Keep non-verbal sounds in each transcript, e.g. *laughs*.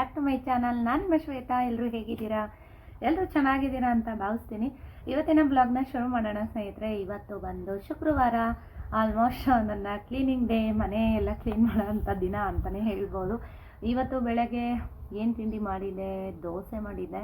Back to my channel ನಾನು ನಿಮ್ಮ ಶ್ವೇತಾ ಎಲ್ಲರೂ ಹೇಗಿದ್ದೀರಾ? ಎಲ್ಲರೂ ಚೆನ್ನಾಗಿದ್ದೀರಾ ಅಂತ ಭಾವಿಸ್ತೀನಿ. ಇವತ್ತಿನ ಬ್ಲಾಗ್ನ ಶುರು ಮಾಡೋಣ ಸ್ನೇಹಿತರೆ. ಇವತ್ತು ಬಂದು ಶುಕ್ರವಾರ. ಆಲ್ಮೋಸ್ಟ್ ನನ್ನ ಕ್ಲೀನಿಂಗ್ ಡೇ ಮನೆ ಎಲ್ಲ ಕ್ಲೀನ್ ಮಾಡೋವಂಥ ದಿನ ಅಂತಲೇ ಹೇಳ್ಬೋದು. ಇವತ್ತು ಬೆಳಗ್ಗೆ ಏನು ತಿಂಡಿ ಮಾಡಿದೆ? ದೋಸೆ ಮಾಡಿದೆ.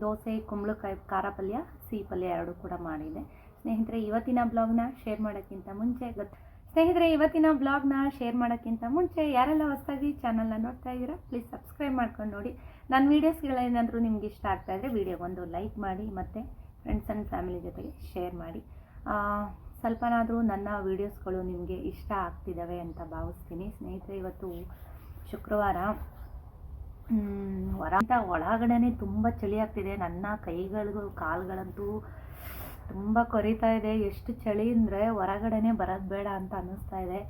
ದೋಸೆ, ಕುಂಬಳಕಾಯಿ, ಖಾರ ಪಲ್ಯ, ಸಿಹಿ ಪಲ್ಯ ಎರಡು ಕೂಡ ಮಾಡಿದೆ. ಸ್ನೇಹಿತರೆ, ಇವತ್ತಿನ ಬ್ಲಾಗ್ನ ಶೇರ್ ಮಾಡೋಕ್ಕಿಂತ ಮುಂಚೆ ಗೊತ್ತು ಸ್ನೇಹಿತರೆ, ಇವತ್ತಿನ ಬ್ಲಾಗ್ನ ಶೇರ್ ಮಾಡೋಕ್ಕಿಂತ ಮುಂಚೆ ಯಾರೆಲ್ಲ ಹೊಸದಾಗಿ ಚಾನಲ್ನ ನೋಡ್ತಾ ಇದ್ದೀರಾ ಪ್ಲೀಸ್ ಸಬ್ಸ್ಕ್ರೈಬ್ ಮಾಡ್ಕೊಂಡು ನೋಡಿ. ನನ್ನ ವೀಡಿಯೋಸ್ಗಳೇನಾದರೂ ನಿಮ್ಗೆ ಇಷ್ಟ ಆಗ್ತಾ ಇದ್ದರೆ ವಿಡಿಯೋ ಒಂದು ಲೈಕ್ ಮಾಡಿ, ಮತ್ತು ಫ್ರೆಂಡ್ಸ್ ಆ್ಯಂಡ್ ಫ್ಯಾಮಿಲಿ ಜೊತೆಗೆ ಶೇರ್ ಮಾಡಿ. ಸ್ವಲ್ಪನಾದರೂ ನನ್ನ ವೀಡಿಯೋಸ್ಗಳು ನಿಮಗೆ ಇಷ್ಟ ಆಗ್ತಿದ್ದಾವೆ ಅಂತ ಭಾವಿಸ್ತೀನಿ. ಸ್ನೇಹಿತರೆ, ಇವತ್ತು ಶುಕ್ರವಾರ ಹೊರ ಅಂತ ಒಳಗಡೆನೆ ತುಂಬ ಚಳಿ ಆಗ್ತಿದೆ. ನನ್ನ ಕೈಗಳಿಗೂ ಕಾಲುಗಳಂತೂ ತುಂಬ ಕೊರಿತಾ ಇದೆ. ಎಷ್ಟು ಚಳಿ ಅಂದರೆ ಹೊರಗಡೆನೆ ಬರೋದು ಬೇಡ ಅಂತ ಅನ್ನಿಸ್ತಾ ಇದೆ.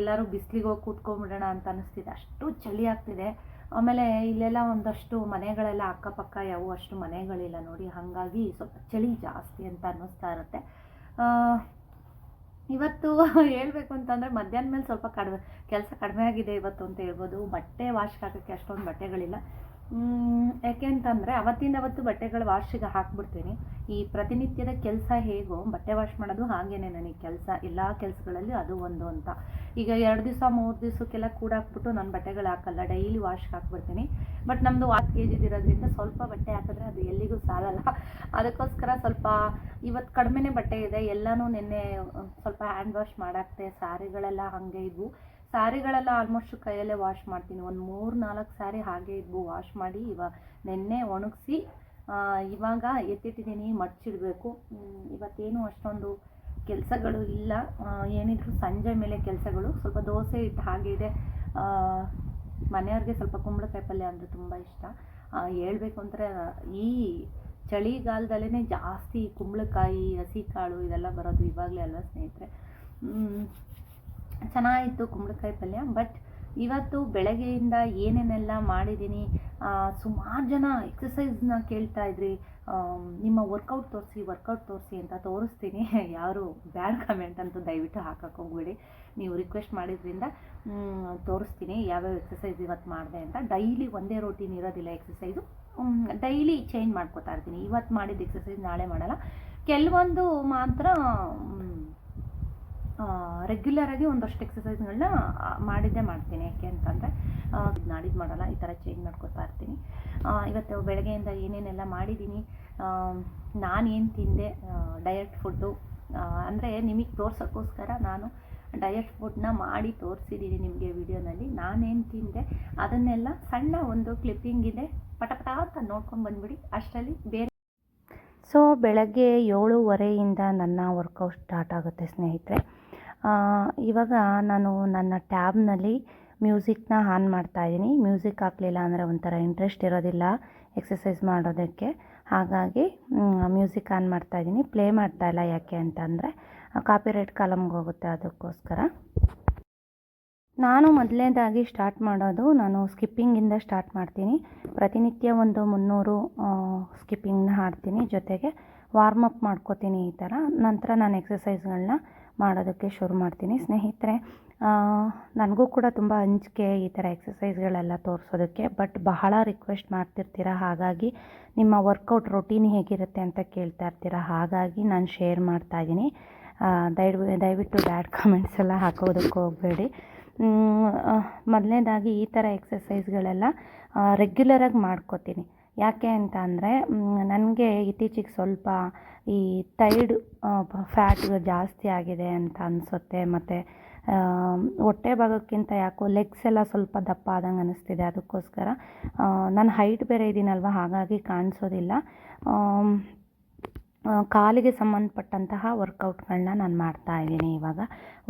ಎಲ್ಲರೂ ಬಿಸಿಲಿಗೆ ಹೋಗಿ ಕೂತ್ಕೊಂಡ್ಬಿಡೋಣ ಅಂತ ಅನ್ನಿಸ್ತಿದೆ. ಅಷ್ಟು ಚಳಿ ಆಗ್ತಿದೆ. ಆಮೇಲೆ ಇಲ್ಲೆಲ್ಲ ಒಂದಷ್ಟು ಮನೆಗಳೆಲ್ಲ ಅಕ್ಕಪಕ್ಕ ಯಾವುವು ಅಷ್ಟು ಮನೆಗಳಿಲ್ಲ ನೋಡಿ. ಹಾಗಾಗಿ ಸ್ವಲ್ಪ ಚಳಿ ಜಾಸ್ತಿ ಅಂತ ಅನ್ನಿಸ್ತಾ ಇರುತ್ತೆ. ಇವತ್ತು ಹೇಳಬೇಕು ಅಂತಂದರೆ ಮಧ್ಯಾಹ್ನ ಮೇಲೆ ಸ್ವಲ್ಪ ಕಡಿಮೆ, ಕೆಲಸ ಕಡಿಮೆ ಆಗಿದೆ ಇವತ್ತು ಅಂತ ಹೇಳ್ಬೋದು. ಬಟ್ಟೆ ವಾಶ್ ಹಾಕೋಕ್ಕೆ ಅಷ್ಟೊಂದು ಬಟ್ಟೆಗಳಿಲ್ಲ. ಯಾಕೆ ಅಂತಂದರೆ ಅವತ್ತಿಂದ ಅವತ್ತು ಬಟ್ಟೆಗಳು ವಾಶಿಗೆ ಹಾಕ್ಬಿಡ್ತೀನಿ. ಈ ಪ್ರತಿನಿತ್ಯದ ಕೆಲಸ ಹೇಗೋ ಬಟ್ಟೆ ವಾಶ್ ಮಾಡೋದು ಹಾಗೇನೆ ನನಗೆ ಕೆಲಸ, ಎಲ್ಲ ಕೆಲಸಗಳಲ್ಲಿ ಅದು ಒಂದು ಅಂತ. ಈಗ ಎರಡು ದಿವಸ, ಮೂರು ದಿವಸಕ್ಕೆಲ್ಲ ಕೂಡಾಕ್ಬಿಟ್ಟು ನಾನು ಬಟ್ಟೆಗಳು ಹಾಕಲ್ಲ, ಡೈಲಿ ವಾಶ್ಗೆ ಹಾಕ್ಬಿಡ್ತೀನಿ. ಬಟ್ ನಮ್ಮದು ಹತ್ತು ಕೆ ಇರೋದ್ರಿಂದ ಸ್ವಲ್ಪ ಬಟ್ಟೆ ಹಾಕಿದ್ರೆ ಅದು ಎಲ್ಲಿಗೂ ಸಾಲಲ್ಲ. ಅದಕ್ಕೋಸ್ಕರ ಸ್ವಲ್ಪ ಇವತ್ತು ಕಡಿಮೆನೇ ಬಟ್ಟೆ ಇದೆ, ಎಲ್ಲನೂ ನಿನ್ನೆ ಸ್ವಲ್ಪ ಹ್ಯಾಂಡ್ ವಾಶ್ ಮಾಡಾಕ್ತೆ, ಸಾರಿಗಳೆಲ್ಲ ಹಾಗೆ ಇದ್ವು. ಸಾರಿಗಳೆಲ್ಲ ಆಲ್ಮೋಸ್ಟ್ ಕೈಯಲ್ಲೇ ವಾಶ್ ಮಾಡ್ತೀನಿ. ಒಂದು ಮೂರು ನಾಲ್ಕು ಸ್ಯಾರಿ ಹಾಗೆ ಇದ್ವು ವಾಶ್ ಮಾಡಿ ಇವಾಗ ನೆನ್ನೆ ಒಣಗಿಸಿ ಇವಾಗ ಎತ್ತಿಟ್ಟಿದ್ದೀನಿ ಮಡ್ಚಿಡಬೇಕು. ಇವತ್ತೇನು ಅಷ್ಟೊಂದು ಕೆಲಸಗಳು ಇಲ್ಲ. ಏನಿದ್ರು ಸಂಜೆ ಮೇಲೆ ಕೆಲಸಗಳು. ಸ್ವಲ್ಪ ದೋಸೆ ಇಟ್ಟು ಹಾಗೆ ಇದೆ. ಮನೆಯವ್ರಿಗೆ ಸ್ವಲ್ಪ ಕುಂಬಳಕಾಯಿ ಪಲ್ಯ ಅಂದರೆ ತುಂಬ ಇಷ್ಟ. ಹೇಳ್ಬೇಕು ಅಂದರೆ ಈ ಚಳಿಗಾಲದಲ್ಲೇ ಜಾಸ್ತಿ ಕುಂಬಳಕಾಯಿ, ಹಸಿ ಕಾಳು ಇದೆಲ್ಲ ಬರೋದು ಇವಾಗಲೇ ಅಲ್ವಾ ಸ್ನೇಹಿತರೆ? ಚೆನ್ನಾಗಿತ್ತು ಕುಂಬಳಕಾಯಿ ಪಲ್ಯ ಬಟ್ ಇವತ್ತು ಬೆಳಗ್ಗೆಯಿಂದ ಏನೇನೆಲ್ಲ ಮಾಡಿದ್ದೀನಿ ಸುಮಾರು ಜನ ಎಕ್ಸಸೈಸ್ನ ಕೇಳ್ತಾ ಇದ್ರಿ. ನಿಮ್ಮ ವರ್ಕೌಟ್ ತೋರಿಸಿ ವರ್ಕೌಟ್ ತೋರಿಸಿ ಅಂತ ತೋರಿಸ್ತೀನಿ. *laughs* ಯಾರು ಬ್ಯಾಡ್ ಕಮೆಂಟ್ ಅಂತೂ ದಯವಿಟ್ಟು ಹಾಕಕ್ಕೆ ಹೋಗ್ಬೇಡಿ. ನೀವು ರಿಕ್ವೆಸ್ಟ್ ಮಾಡಿದ್ರಿಂದ ತೋರಿಸ್ತೀನಿ ಯಾವ್ಯಾವ ಎಕ್ಸಸೈಸ್ ಇವತ್ತು ಮಾಡಿದೆ ಅಂತ. ಡೈಲಿ ಒಂದೇ ರೋಟೀನ್ ಇರೋದಿಲ್ಲ ಎಕ್ಸಸೈಸು ಡೈಲಿ ಚೇಂಜ್ ಮಾಡ್ಕೋತಾ ಇರ್ತೀನಿ. ಇವತ್ತು ಮಾಡಿದ ಎಕ್ಸಸೈಸ್ ನಾಳೆ ಮಾಡಲ್ಲ. ಕೆಲವೊಂದು ಮಾತ್ರ ರೆಗ್ಯುಲರಾಗಿ ಒಂದಷ್ಟು ಎಕ್ಸಸೈಸ್ಗಳನ್ನ ಮಾಡಿದ್ದೇ ಮಾಡ್ತೀನಿ. ಯಾಕೆ ಅಂತಂದರೆ ನಾಡಿದ್ದು ಮಾಡಲ್ಲ, ಈ ಥರ ಚೇಂಜ್ ಮಾಡ್ಕೊತಾ ಇರ್ತೀನಿ. ಇವತ್ತು ಬೆಳಗ್ಗೆಯಿಂದ ಏನೇನೆಲ್ಲ ಮಾಡಿದ್ದೀನಿ ನಾನು ಏನು ತಿಂದೆ ಡಯಟ್ ಫುಡ್ಡು ಅಂದರೆ ನಿಮಗೆ ತೋರ್ಸೋಕ್ಕೋಸ್ಕರ ನಾನು ಡಯಟ್ ಫುಡ್ನ ಮಾಡಿ ತೋರಿಸಿದ್ದೀನಿ ನಿಮಗೆ ವಿಡಿಯೋನಲ್ಲಿ ನಾನೇನು ತಿಂದೆ, ಅದನ್ನೆಲ್ಲ ಸಣ್ಣ ಒಂದು ಕ್ಲಿಪ್ಪಿಂಗ್ ಇದೆ, ಪಟಪಟ ಅಂತ ನೋಡ್ಕೊಂಡು ಬಂದ್ಬಿಡಿ. ಅಷ್ಟರಲ್ಲಿ ಬೇರೆ ಸೊ ಬೆಳಗ್ಗೆ ಏಳುವರೆಯಿಂದ ನನ್ನ ವರ್ಕೌಟ್ ಸ್ಟಾರ್ಟ್ ಆಗುತ್ತೆ ಸ್ನೇಹಿತರೆ. ಇವಾಗ ನಾನು ನನ್ನ ಟ್ಯಾಬ್ನಲ್ಲಿ ಮ್ಯೂಸಿಕ್ನ ಆನ್ ಮಾಡ್ತಾ ಇದ್ದೀನಿ. ಮ್ಯೂಸಿಕ್ ಹಾಕಲಿಲ್ಲ ಅಂದರೆ ಒಂಥರ ಇಂಟ್ರೆಸ್ಟ್ ಇರೋದಿಲ್ಲ ಎಕ್ಸಸೈಸ್ ಮಾಡೋದಕ್ಕೆ. ಹಾಗಾಗಿ ಮ್ಯೂಸಿಕ್ ಆನ್ ಮಾಡ್ತಾ ಇದ್ದೀನಿ. ಪ್ಲೇ ಮಾಡ್ತಾ ಇಲ್ಲ ಯಾಕೆ ಅಂತಂದರೆ ಕಾಪಿರೈಟ್ ಕಾಲಮ್ಗೆ ಹೋಗುತ್ತೆ ಅದಕ್ಕೋಸ್ಕರ. ನಾನು ಮೊದಲನೇದಾಗಿ ಸ್ಟಾರ್ಟ್ ಮಾಡೋದು, ನಾನು ಸ್ಕಿಪ್ಪಿಂಗಿಂದ ಸ್ಟಾರ್ಟ್ ಮಾಡ್ತೀನಿ. ಪ್ರತಿನಿತ್ಯ ಒಂದು ಮುನ್ನೂರು ಸ್ಕಿಪ್ಪಿಂಗ್ನ ಹಾಡ್ತೀನಿ. ಜೊತೆಗೆ ವಾರ್ಮಪ್ ಮಾಡ್ಕೋತೀನಿ ಈ ಥರ. ನಂತರ ನಾನು ಎಕ್ಸಸೈಸ್ಗಳನ್ನ ಮಾಡೋದಕ್ಕೆ ಶುರು ಮಾಡ್ತೀನಿ. ಸ್ನೇಹಿತರೆ ನನಗೂ ಕೂಡ ತುಂಬ ಅಂಜಿಕೆ ಈ ಥರ ಎಕ್ಸಸೈಸ್ಗಳೆಲ್ಲ ತೋರಿಸೋದಕ್ಕೆ ಬಟ್ ಬಹಳ ರಿಕ್ವೆಸ್ಟ್ ಮಾಡ್ತಿರ್ತೀರ? ಹಾಗಾಗಿ ನಿಮ್ಮ ವರ್ಕೌಟ್ ರೊಟೀನ್ ಹೇಗಿರುತ್ತೆ ಅಂತ ಕೇಳ್ತಾ ಇರ್ತೀರ? ಹಾಗಾಗಿ ನಾನು ಶೇರ್ ಮಾಡ್ತಾ ಇದ್ದೀನಿ. ದಯವಿಟ್ಟು ದಯವಿಟ್ಟು ಬ್ಯಾಡ್ ಕಾಮೆಂಟ್ಸ್ ಎಲ್ಲ ಹಾಕೋದಕ್ಕೆ ಹೋಗಬೇಡಿ. ಮೊದಲನೇದಾಗಿ ಈ ಥರ ಎಕ್ಸಸೈಸ್ಗಳೆಲ್ಲ ರೆಗ್ಯುಲರಾಗಿ ಮಾಡ್ಕೋತೀನಿ. ಯಾಕೆ ಅಂತ ಅಂದರೆ ನನಗೆ ಇತ್ತೀಚೆಗೆ ಸ್ವಲ್ಪ ಈ ತೈಡ್ ಫ್ಯಾಟ್ ಜಾಸ್ತಿ ಆಗಿದೆ ಅಂತ ಅನಿಸುತ್ತೆ. ಮತ್ತು ಹೊಟ್ಟೆ ಭಾಗಕ್ಕಿಂತ ಯಾಕೋ ಲೆಗ್ಸ್ ಎಲ್ಲ ಸ್ವಲ್ಪ ದಪ್ಪ ಆದಂಗೆ ಅನ್ನಿಸ್ತಿದೆ ಅದಕ್ಕೋಸ್ಕರ. ನಾನು ಹೈಟ್ ಬೇರೆ ಇದ್ದೀನಲ್ವ ಹಾಗಾಗಿ ಕಾಣಿಸೋದಿಲ್ಲ. ಕಾಲಿಗೆ ಸಂಬಂಧಪಟ್ಟಂತಹ ವರ್ಕೌಟ್ಗಳನ್ನ ನಾನು ಮಾಡ್ತಾ ಇದ್ದೀನಿ ಇವಾಗ.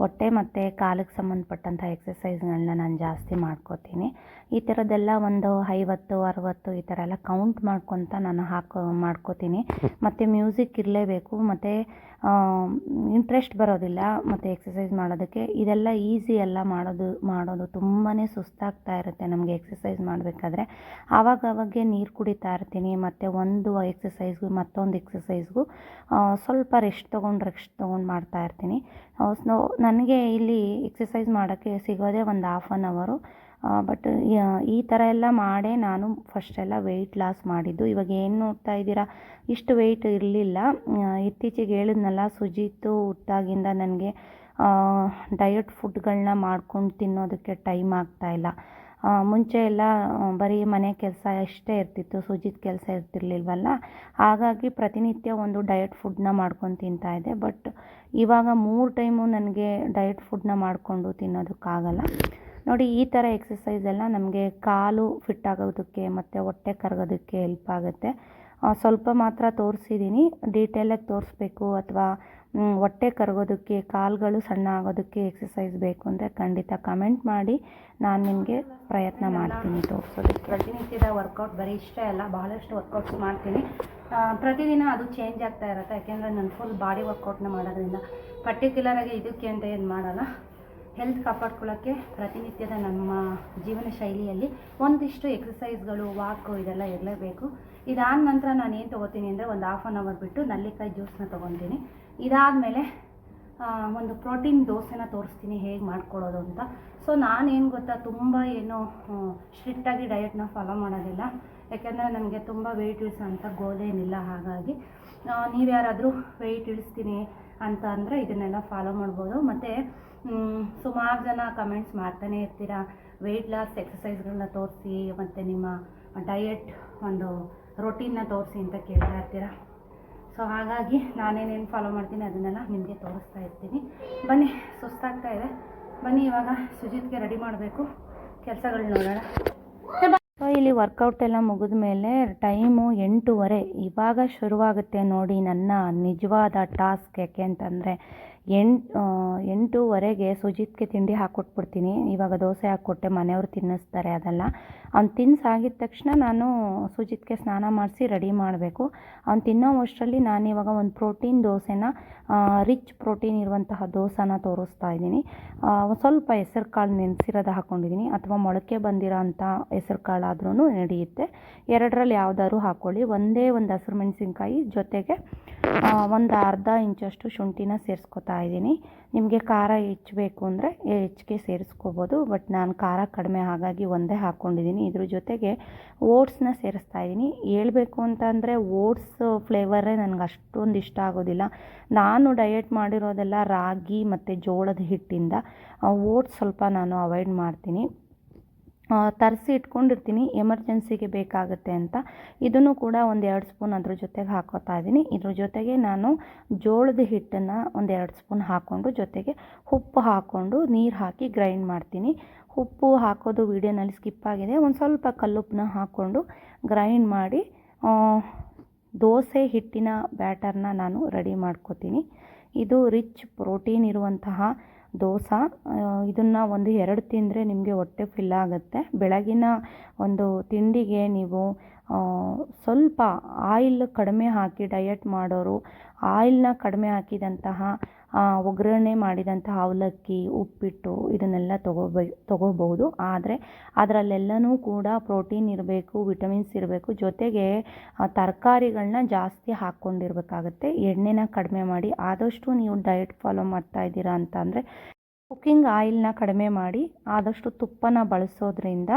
ಹೊಟ್ಟೆ ಮತ್ತು ಕಾಲಿಗೆ ಸಂಬಂಧಪಟ್ಟಂಥ ಎಕ್ಸಸೈಸ್ಗಳನ್ನ ನಾನು ಜಾಸ್ತಿ ಮಾಡ್ಕೋತೀನಿ. ಈ ಥರದ್ದೆಲ್ಲ ಒಂದು ಐವತ್ತು ಅರವತ್ತು ಈ ಥರ ಎಲ್ಲ ಕೌಂಟ್ ಮಾಡ್ಕೊತ ನಾನು ಹಾಕೋ ಮಾಡ್ಕೋತೀನಿ. *laughs* ಮತ್ತು ಮ್ಯೂಸಿಕ್ ಇರಲೇಬೇಕು ಮತ್ತು ಇಂಟ್ರೆಸ್ಟ್ ಬರೋದಿಲ್ಲ ಮತ್ತು ಎಕ್ಸಸೈಸ್ ಮಾಡೋದಕ್ಕೆ. ಇದೆಲ್ಲ ಈಸಿ ಎಲ್ಲ ಮಾಡೋದು ಮಾಡೋದು ತುಂಬಾ ಸುಸ್ತಾಗ್ತಾ ಇರುತ್ತೆ ನಮಗೆ ಎಕ್ಸಸೈಸ್ ಮಾಡಬೇಕಾದ್ರೆ. ಆವಾಗ ಅವಾಗೆ ನೀರು ಕುಡಿತಾ ಇರ್ತೀನಿ, ಮತ್ತು ಒಂದು ಎಕ್ಸಸೈಸ್ಗೂ ಮತ್ತೊಂದು ಎಕ್ಸಸೈಸ್ಗೂ ಸ್ವಲ್ಪ ರೆಸ್ಟ್ ತೊಗೊಂಡು ರೆಸ್ಟ್ ತೊಗೊಂಡು ಮಾಡ್ತಾ ಇರ್ತೀನಿ. ನನಗೆ ಇಲ್ಲಿ ಎಕ್ಸಸೈಸ್ ಮಾಡೋಕ್ಕೆ ಸಿಗೋದೇ ಒಂದು ಹಾಫ್ ಆನ್ ಅವರು ಬಟ್ ಈ ಥರ ಎಲ್ಲ ಮಾಡೇ ನಾನು ಫಸ್ಟೆಲ್ಲ ವೆಯ್ಟ್ ಲಾಸ್ ಮಾಡಿದ್ದು. ಇವಾಗ ಏನು ನೋಡ್ತಾ ಇದ್ದೀರಾ? ಇಷ್ಟು ವೆಯ್ಟ್ ಇರಲಿಲ್ಲ. ಇತ್ತೀಚೆಗೆ ಹೇಳಿದ್ನಲ್ಲ, ಸುಜಿತು ಹುಟ್ಟಾಗಿಂದ ನನಗೆ ಡಯಟ್ ಫುಡ್ಗಳನ್ನ ಮಾಡ್ಕೊಂಡು ತಿನ್ನೋದಕ್ಕೆ ಟೈಮ್ ಆಗ್ತಾಯಿಲ್ಲ ಮುಂಚೆ ಎಲ್ಲ ಬರೀ ಮನೆ ಕೆಲಸ ಅಷ್ಟೇ ಇರ್ತಿತ್ತು, ಸುಜಿತ್ ಕೆಲಸ ಇರ್ತಿರ್ಲಿಲ್ವಲ್ಲ? ಹಾಗಾಗಿ ಪ್ರತಿನಿತ್ಯ ಒಂದು ಡಯಟ್ ಫುಡ್ನ ಮಾಡ್ಕೊಂಡು ತಿಂತಾಯಿದ್ದೆ ಬಟ್ ಇವಾಗ ಮೂರು ಟೈಮು ನನಗೆ ಡಯಟ್ ಫುಡ್ನ ಮಾಡಿಕೊಂಡು ತಿನ್ನೋದಕ್ಕಾಗಲ್ಲ. ನೋಡಿ, ಈ ಥರ ಎಕ್ಸಸೈಸ್ ಎಲ್ಲ ನಮಗೆ ಕಾಲು ಫಿಟ್ ಆಗೋದಕ್ಕೆ ಮತ್ತು ಹೊಟ್ಟೆ ಕರಗೋದಕ್ಕೆ ಹೆಲ್ಪ್ ಆಗುತ್ತೆ. ಸ್ವಲ್ಪ ಮಾತ್ರ ತೋರಿಸಿದ್ದೀನಿ ಡೀಟೇಲಾಗಿ ತೋರಿಸ್ಬೇಕು ಅಥವಾ ಹೊಟ್ಟೆ ಕರಗೋದಕ್ಕೆ, ಕಾಲುಗಳು ಸಣ್ಣ ಆಗೋದಕ್ಕೆ ಎಕ್ಸಸೈಸ್ ಬೇಕು ಅಂದರೆ ಖಂಡಿತ ಕಮೆಂಟ್ ಮಾಡಿ. ನಾನು ನಿಮಗೆ ಪ್ರಯತ್ನ ಮಾಡ್ತೀನಿ ತೋರಿಸೋದಕ್ಕೆ. ಪ್ರತಿನಿತ್ಯದ ವರ್ಕೌಟ್ ಬರೀ ಇಷ್ಟ ಅಲ್ಲ, ಬಹಳಷ್ಟು ವರ್ಕೌಟ್ಸ್ ಮಾಡ್ತೀನಿ. ಪ್ರತಿದಿನ ಅದು ಚೇಂಜ್ ಆಗ್ತಾ ಇರುತ್ತೆ. ಯಾಕೆಂದರೆ ನಾನು ಫುಲ್ ಬಾಡಿ ವರ್ಕೌಟ್ನ ಮಾಡೋದ್ರಿಂದ ಪರ್ಟಿಕ್ಯುಲರಾಗಿ ಇದಕ್ಕೆ ಅಂತ ಏನು ಮಾಡಲ್ಲ. ಹೆಲ್ತ್ ಕಾಪಾಡ್ಕೊಳ್ಳೋಕ್ಕೆ ಪ್ರತಿನಿತ್ಯದ ನಮ್ಮ ಜೀವನ ಶೈಲಿಯಲ್ಲಿ ಒಂದಿಷ್ಟು ಎಕ್ಸಸೈಸ್ಗಳು ವಾಕು ಇದೆಲ್ಲ ಇರಲೇಬೇಕು. ಇದಾದ ನಂತರ ನಾನು ಏನು ತೊಗೋತೀನಿ ಅಂದರೆ ಒಂದು ಹಾಫ್ ಆನ್ ಅವರ್ ಬಿಟ್ಟು ನಲ್ಲಿಕಾಯಿ ಜ್ಯೂಸನ್ನ ತೊಗೊತೀನಿ. ಇದಾದಮೇಲೆ ಒಂದು ಪ್ರೋಟೀನ್ ದೋಸೆನ ತೋರಿಸ್ತೀನಿ ಹೇಗೆ ಮಾಡ್ಕೊಳ್ಳೋದು ಅಂತ. ಸೊ ನಾನೇನು ಗೊತ್ತಾ, ತುಂಬ ಏನು ಸ್ಟ್ರಿಕ್ಟಾಗಿ ಡಯಟ್ನ ಫಾಲೋ ಮಾಡೋದಿಲ್ಲ. ಯಾಕೆಂದರೆ ನನಗೆ ತುಂಬ ವೆಯ್ಟ್ ಇಳಿಸೋ ಅಂತ ಗೋಲೇನಿಲ್ಲ ಹಾಗಾಗಿ. ನೀವು ಯಾರಾದರೂ ವೆಯ್ಟ್ ಇಳಿಸ್ತೀನಿ ಅಂತ ಅಂದರೆ ಇದನ್ನೆಲ್ಲ ಫಾಲೋ ಮಾಡ್ಬೋದು. ಮತ್ತು ಸುಮಾರು ಜನ ಕಮೆಂಟ್ಸ್ ಮಾಡ್ತಾನೆ ಇರ್ತೀರಾ? ವೆಯ್ಟ್ ಲಾಸ್ ಎಕ್ಸಸೈಸ್ಗಳನ್ನ ತೋರಿಸಿ, ಮತ್ತು ನಿಮ್ಮ ಡಯಟ್ ಒಂದು ರೊಟೀನ್ನ ತೋರಿಸಿ ಅಂತ ಕೇಳ್ತಾ ಇರ್ತೀರ? ಸೊ ಹಾಗಾಗಿ ನಾನೇನೇನು ಫಾಲೋ ಮಾಡ್ತೀನಿ ಅದನ್ನೆಲ್ಲ ನಿಮಗೆ ತೋರಿಸ್ತಾ ಇರ್ತೀನಿ. ಬನ್ನಿ, ಸುಸ್ತಾಗ್ತಾ ಇದೆ. ಬನ್ನಿ, ಇವಾಗ ಸುಜಿತ್ಗೆ ರೆಡಿ ಮಾಡಬೇಕು. ಕೆಲಸಗಳು ನೋಡೋಣ. ಸೊ ಇಲ್ಲಿ ವರ್ಕೌಟ್ ಎಲ್ಲ ಮುಗಿದ ಮೇಲೆ ಟೈಮು ಎಂಟೂವರೆ. ಇವಾಗ ಶುರುವಾಗುತ್ತೆ ನೋಡಿ ನನ್ನ ನಿಜವಾದ ಟಾಸ್ಕ್ ಯಾಕೆ ಅಂತಂದರೆ ಎಂಟು ಎಂಟೂವರೆಗೆ ಸುಜಿತ್ಗೆ ತಿಂಡಿ ಹಾಕ್ಕೊಟ್ಬಿಡ್ತೀನಿ. ಇವಾಗ ದೋಸೆ ಹಾಕ್ಕೊಟ್ಟೆ, ಮನೆಯವ್ರು ತಿನ್ನಿಸ್ತಾರೆ ಅದೆಲ್ಲ. ಅವ್ನು ತಿನ್ಸಾಗಿದ ತಕ್ಷಣ ನಾನು ಸುಜಿತ್ಗೆ ಸ್ನಾನ ಮಾಡಿಸಿ ರೆಡಿ ಮಾಡಬೇಕು. ಅವ್ನು ತಿನ್ನೋ ಅಷ್ಟರಲ್ಲಿ ನಾನು ಇವಾಗ ಒಂದು ಪ್ರೋಟೀನ್ ದೋಸೆನ ರಿಚ್ ಪ್ರೋಟೀನ್ ಇರುವಂತಹ ದೋಸೆನ ತೋರಿಸ್ತಾ ಇದ್ದೀನಿ. ಸ್ವಲ್ಪ ಹೆಸರು ಕಾಳು ನೆನೆಸಿರೋದು ಹಾಕ್ಕೊಂಡಿದ್ದೀನಿ ಅಥವಾ ಮೊಳಕೆ ಬಂದಿರೋ ಅಂಥ ಹೆಸರು ಕಾಳಾದ್ರೂ ನಡೆಯುತ್ತೆ. ಎರಡರಲ್ಲಿ ಯಾವುದಾದ್ರು ಹಾಕ್ಕೊಳ್ಳಿ ಒಂದೇ ಒಂದು ಹಸಿರು ಮೆಣಸಿನ್ಕಾಯಿ ಜೊತೆಗೆ ಒಂದು ಅರ್ಧ ಇಂಚಷ್ಟು ಶುಂಠಿನ ಸೇರಿಸ್ಕೊತಾ ಇದ್ದೀನಿ. ನಿಮಗೆ ಖಾರ ಹೆಚ್ಚಬೇಕು ಅಂದರೆ ಹೆಚ್ಚಿಗೆ ಸೇರಿಸ್ಕೋಬೋದು ಬಟ್ ನಾನು ಖಾರ ಕಡಿಮೆ ಹಾಗಾಗಿ ಒಂದೇ ಹಾಕ್ಕೊಂಡಿದ್ದೀನಿ ಇದ್ರ ಜೊತೆಗೆ ಓಟ್ಸ್ನ ಸೇರಿಸ್ತಾ ಇದ್ದೀನಿ ಹೇಳಬೇಕು ಅಂತಂದರೆ ಓಟ್ಸ್ ಫ್ಲೇವರೇ ನನಗೆ ಅಷ್ಟೊಂದು ಇಷ್ಟ ಆಗೋದಿಲ್ಲ. ನಾನು ಡಯೆಟ್ ಮಾಡಿರೋದೆಲ್ಲ ರಾಗಿ ಮತ್ತು ಜೋಳದ ಹಿಟ್ಟಿಂದ ಓಟ್ಸ್ ಸ್ವಲ್ಪ ನಾನು ಅವಾಯ್ಡ್ ಮಾಡ್ತೀನಿ. ತರಿಸಿ ಇಟ್ಕೊಂಡಿರ್ತೀನಿ, ಎಮರ್ಜೆನ್ಸಿಗೆ ಬೇಕಾಗುತ್ತೆ ಅಂತ. ಇದನ್ನು ಕೂಡ ಒಂದು ಎರಡು ಸ್ಪೂನ್ ಅದ್ರ ಜೊತೆಗೆ ಹಾಕೋತಾ ಇದ್ದೀನಿ. ಇದ್ರ ಜೊತೆಗೆ ನಾನು ಜೋಳದ ಹಿಟ್ಟನ್ನು ಒಂದು ಎರಡು ಸ್ಪೂನ್ ಹಾಕ್ಕೊಂಡು ಜೊತೆಗೆ ಉಪ್ಪು ಹಾಕ್ಕೊಂಡು ನೀರು ಹಾಕಿ ಗ್ರೈಂಡ್ ಮಾಡ್ತೀನಿ. ಉಪ್ಪು ಹಾಕೋದು ವೀಡಿಯೋನಲ್ಲಿ ಸ್ಕಿಪ್ ಆಗಿದೆ. ಒಂದು ಸ್ವಲ್ಪ ಕಲ್ಲುಪ್ಪನ್ನ ಹಾಕ್ಕೊಂಡು ಗ್ರೈಂಡ್ ಮಾಡಿ ದೋಸೆ ಹಿಟ್ಟಿನ ಬ್ಯಾಟರ್ನ ನಾನು ರೆಡಿ ಮಾಡ್ಕೋತೀನಿ. ಇದು ರಿಚ್ ಪ್ರೋಟೀನ್ ಇರುವಂತಹ ದೋಸೆ. ಇದನ್ನು ಒಂದು ಎರಡು ತಿಂದರೆ ನಿಮಗೆ ಹೊಟ್ಟೆ ಫಿಲ್ ಆಗುತ್ತೆ. ಬೆಳಗಿನ ಒಂದು ತಿಂಡಿಗೆ ನೀವು ಸ್ವಲ್ಪ ಆಯಿಲ್ ಕಡಿಮೆ ಹಾಕಿ ಡಯಟ್ ಮಾಡೋರು ಆಯಿಲ್ನ ಕಡಿಮೆ ಹಾಕಿದಂತಹ ಒಗ್ಗರಣೆ ಮಾಡಿದಂಥ ಅವಲಕ್ಕಿ, ಉಪ್ಪಿಟ್ಟು ಇದನ್ನೆಲ್ಲ ತಗೋಬೇ, ತೊಗೋಬಹುದು. ಆದರೆ ಅದರಲ್ಲೆಲ್ಲನೂ ಕೂಡ ಪ್ರೋಟೀನ್ ಇರಬೇಕು ವಿಟಮಿನ್ಸ್ ಇರಬೇಕು. ಜೊತೆಗೆ ತರಕಾರಿಗಳನ್ನ ಜಾಸ್ತಿ ಹಾಕ್ಕೊಂಡಿರ್ಬೇಕಾಗತ್ತೆ. ಎಣ್ಣೆನ ಕಡಿಮೆ ಮಾಡಿ ಆದಷ್ಟು ನೀವು ಡಯಟ್ ಫಾಲೋ ಮಾಡ್ತಾ ಇದ್ದೀರಾ ಅಂತ ಅಂದರೆ ಕುಕ್ಕಿಂಗ್ ಆಯಿಲ್ನ ಕಡಿಮೆ ಮಾಡಿ ಆದಷ್ಟು ತುಪ್ಪನ ಬಳಸೋದ್ರಿಂದ